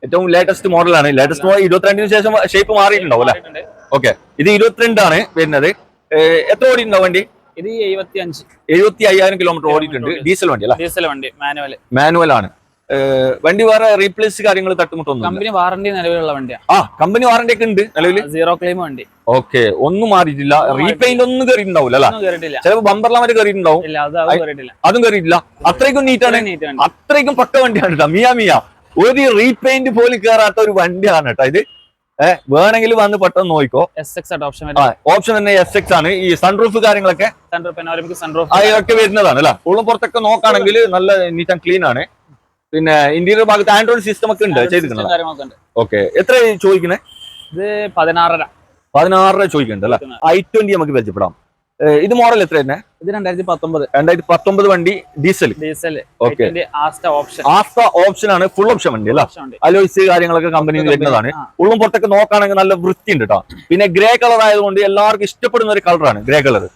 S1: ഏറ്റവും ലേറ്റസ്റ്റ് മോഡലാണ് ലേറ്റസ്റ്റ് മോഡൽ ഇരുപത്തിരണ്ടിന് ശേഷം ഷേപ്പ് മാറിയിട്ടുണ്ടാവും അല്ലെ? ഓക്കെ ഇത് ഇരുപത്തിരണ്ടാണ് വരുന്നത്. എത്ര എത്ര ഓടിയിട്ടുണ്ടാവും വണ്ടി?
S2: ഇത് എഴുപത്തി അഞ്ച്
S1: എഴുപത്തി അയ്യായിരം കിലോമീറ്റർ ഓടിയിട്ടുണ്ട്. ഡീസൽ വണ്ടി അല്ലേ?
S2: ഡീസൽ വണ്ടി മാനുവൽ
S1: മാനുവൽ ആണ്. വണ്ടി വേറെ റീപ്ലേസ് കാര്യങ്ങൾ തട്ടുമുട്ടൊന്നും
S2: കമ്പനി വാറണ്ടി നിലവിലുള്ള വണ്ടിയാണ്
S1: ആ കമ്പനി വാറണ്ടി ഒക്കെ ഉണ്ട് നിലവിൽ
S2: സീറോ ക്ലെയിം വണ്ടി.
S1: ഓക്കെ ഒന്നും മാറിയിട്ടില്ല. റീപെയിന്റ് ഒന്നും കയറിയിട്ടുണ്ടാവില്ല ചിലപ്പോൾ ബമ്പർലാ മറ്റേ കയറിയിട്ടുണ്ടാവും
S2: അത് കയറിയിട്ടില്ല
S1: അത്രയ്ക്കും നീറ്റാണ് അത്രയ്ക്കും പക്ക വണ്ടിയാണ് കേട്ടോ മിയ മിയ. ഒരു റീപെയിന്റ് പോലും കയറാത്ത ഒരു വണ്ടിയാണ് കേട്ടോ ഇത്. ഏഹ് വേണമെങ്കിൽ വന്ന് പെട്ടെന്ന് നോക്കിക്കോ.
S2: എസ് എക്സ് ഓപ്ഷൻ
S1: തന്നെ എസ് എക്സ് ആണ്. ഈ സൺറൂഫ് കാര്യങ്ങളൊക്കെ അതൊക്കെ വരുന്നതാണ് അല്ല ഉള്ളും പുറത്തൊക്കെ നോക്കുകയാണെങ്കിൽ നല്ല നീറ്റ് ആൻഡ് ക്ലീൻ ആണ്. പിന്നെ ഇന്റീരിയർ ഭാഗത്ത് ആൻഡ്രോയിഡ് സിസ്റ്റം ഒക്കെ ഉണ്ട് ചെയ്തിട്ടുണ്ട്? ഓക്കെ. എത്ര ചോദിക്കണേ?
S2: ഇത് പതിനാറര.
S1: പതിനാറര ചോദിക്കുന്നുണ്ട് അല്ലെ? ഐ ട്വന്റി നമുക്ക് പരിചയപ്പെടാം. ഇത് മോഡൽ എത്ര തന്നെ
S2: ഇത് രണ്ടായിരത്തി പത്തൊമ്പത്
S1: രണ്ടായിരത്തി പത്തൊമ്പത് വണ്ടി diesel
S2: diesel
S1: okay
S2: Asta option
S1: ആണ് ഫുൾ ഓപ്ഷൻ വണ്ടി അല്ല? അലോയിസ് കാര്യങ്ങളൊക്കെ കമ്പനിയിൽ വരുന്നതാണ്. ഉള്ളും പുറത്തൊക്കെ നോക്കുകയാണെങ്കിൽ നല്ല വൃത്തി ഉണ്ട് കേട്ടോ പിന്നെ ഗ്രേ കളർ ആയതുകൊണ്ട് എല്ലാവർക്കും ഇഷ്ടപ്പെടുന്ന ഒരു കളറാണ് ഗ്രേ കളർ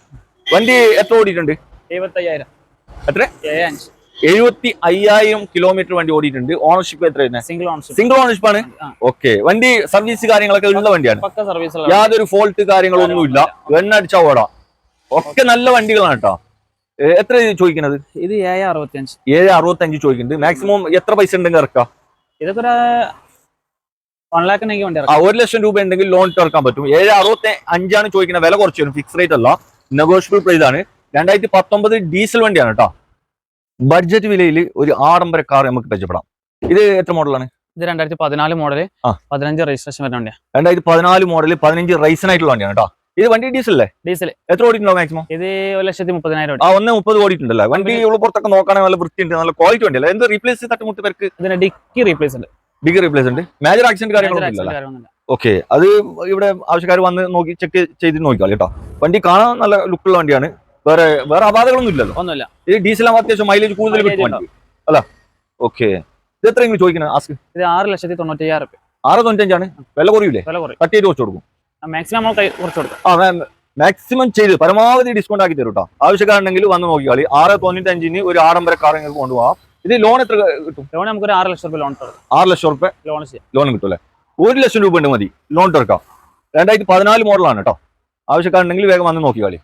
S1: വണ്ടി എത്ര ഓടിയിട്ടുണ്ട്?
S2: എഴുപത്തയ്യായിരം.
S1: എത്ര?
S2: ഏഴ്
S1: എഴുപത്തി അയ്യായിരം കിലോമീറ്റർ വണ്ടി ഓടിയിട്ടുണ്ട്. ഓണർഷിപ്പ് എത്ര
S2: സിംഗിൾ ഓണർഷിപ്പ്
S1: സിംഗിൾ ഓണർഷിപ്പ് ആണ്. ഓക്കെ വണ്ടി സർവീസ് കാര്യങ്ങളൊക്കെ ഉള്ള വണ്ടിയാണ്. യാതൊരു ഫോൾട്ട് കാര്യങ്ങളൊന്നുമില്ല. എണ്ണ അടിച്ചാ ഓടാം. ഒക്കെ നല്ല വണ്ടികളാണ് കേട്ടോ എത്ര ചോദിക്കുന്നത്
S2: ഇത് ഏഴ് അറുപത്തി അഞ്ച്
S1: ഏഴ് അറുപത്തഞ്ച് ചോദിക്കുന്നുണ്ട് മാക്സിമം എത്ര പൈസ ഉണ്ടെങ്കിൽ ഇറക്കാം?
S2: ഇതൊക്കെ ഒരു
S1: ലക്ഷം രൂപ ഉണ്ടെങ്കിൽ ലോൺ ഇറക്കാൻ പറ്റും. ഏഴ് അറുപത്തി അഞ്ചാണ് ചോദിക്കുന്നത് വില കുറച്ച് വരും. ഫിക്സ് റേറ്റ് അല്ല. നെഗോഷ്യബിൾ പ്രൈസ് ആണ് രണ്ടായിരത്തി പത്തൊമ്പത് ഡീസൽ വണ്ടിയാണ് കേട്ടോ ബഡ്ജറ്റ് വിലയിൽ ഒരു ആഡംബര കാർ നമുക്ക് പരിചയപ്പെടാം. ഇത് എത്ര മോഡലാണ്
S2: ഇത് രണ്ടായിരത്തി പതിനാല്
S1: മോഡൽ
S2: പതിനഞ്ച് രജിസ്ട്രേഷൻ വരുന്ന വണ്ടിയാണ്
S1: രണ്ടായിരത്തി പതിനാല് മോഡൽ പതിനഞ്ച് റൈസൺ ആയിട്ടുള്ള വണ്ടിയാണ് കേട്ടോ ഇത് വണ്ടി ഡീസൽ അല്ലേ?
S2: ഡീസൽ
S1: എത്ര ഓടിയിട്ടുണ്ടോ മാക്സിമം
S2: ഇത് ഒരു ലക്ഷത്തി മുപ്പതിനായിരം
S1: ആ ഒന്ന് മുപ്പത് ഓടിയിട്ടുണ്ടല്ലോ വണ്ടി ഇവിടെ പുറത്തൊക്കെ നോക്കുകയാണെങ്കിൽ നല്ല വൃത്തിയുണ്ട് നല്ല ക്വാളിറ്റി വണ്ടിയല്ലേ എന്ത് റീപ്ലേസ് തട്ടുമുട്ട് പേർക്ക്
S2: ഇതിന്റെ ഡിക്കി റീപ്ലേസ് ഉണ്ട്.
S1: ഡിഗ്രി റീപ്ലേസ് ഉണ്ട്. മേജർ ആക്സിഡന്റ് കാര്യങ്ങളൊന്നും ഇല്ലല്ലോ?
S2: കാര്യമൊന്നുമില്ല
S1: ഓക്കെ അത് ഇവിടെ ആവശ്യക്കാർ വന്ന് നോക്കി ചെക്ക് ചെയ്ത് നോക്കിയാൽ കേട്ടോ. വണ്ടി കാണാൻ നല്ല ലുക്കുള്ള വണ്ടിയാണ്. വേറെ വേറെ അപാധകളൊന്നും ഇല്ലല്ലോ?
S2: ഒന്നുമില്ല.
S1: ഇത് ഡീസൽ ആകുമ്പോൾ അത്യാവശ്യം മൈലേജ് കൂടുതൽ കിട്ടും അല്ല ഓക്കെ ഇത് എത്രയെങ്കിലും ചോദിക്കുന്നത് ആസ്ക്
S2: ഇത് ആറ് ലക്ഷത്തി തൊണ്ണൂറ്റി അയ്യായിരം രൂപ
S1: ആറ് തൊണ്ണൂറ്റഞ്ചാണ് വില കുറയൂലേ?
S2: വില കുറയും.
S1: കട്ട് ചെയ്ത് കുറച്ച് കൊടുക്കും.
S2: മാക്സിമം നമ്മൾ കുറച്ച് കൊടുക്കാം.
S1: ആ മാക്സിമം ചെയ്ത് പരമാവധി ഡിസ്കൗണ്ട് ആക്കി തരും കേട്ടോ ആവശ്യക്കാരുണ്ടെങ്കിൽ വന്ന് നോക്കിയാൽ ആറ് തൊണ്ണൂറ്റഞ്ചിന് ഒരു ആഡംബര കാർ നിങ്ങൾക്ക് കൊണ്ടുപോകാം. ഇത് ലോൺ എത്ര കിട്ടും?
S2: ലോൺ നമുക്ക് ഒരു ആറ് ലക്ഷം രൂപ ലോൺ
S1: ആറ് ലക്ഷം രൂപ
S2: ലോൺ
S1: ലോൺ കിട്ടും അല്ലേ? ഒരു ലക്ഷം രൂപ ഉണ്ട് മതി. ലോൺ തുറക്കാം രണ്ടായിരത്തി പതിനാല് മോഡലാണ് കേട്ടോ ആവശ്യക്കാരുണ്ടെങ്കിൽ വേഗം വന്ന് നോക്കിയാളി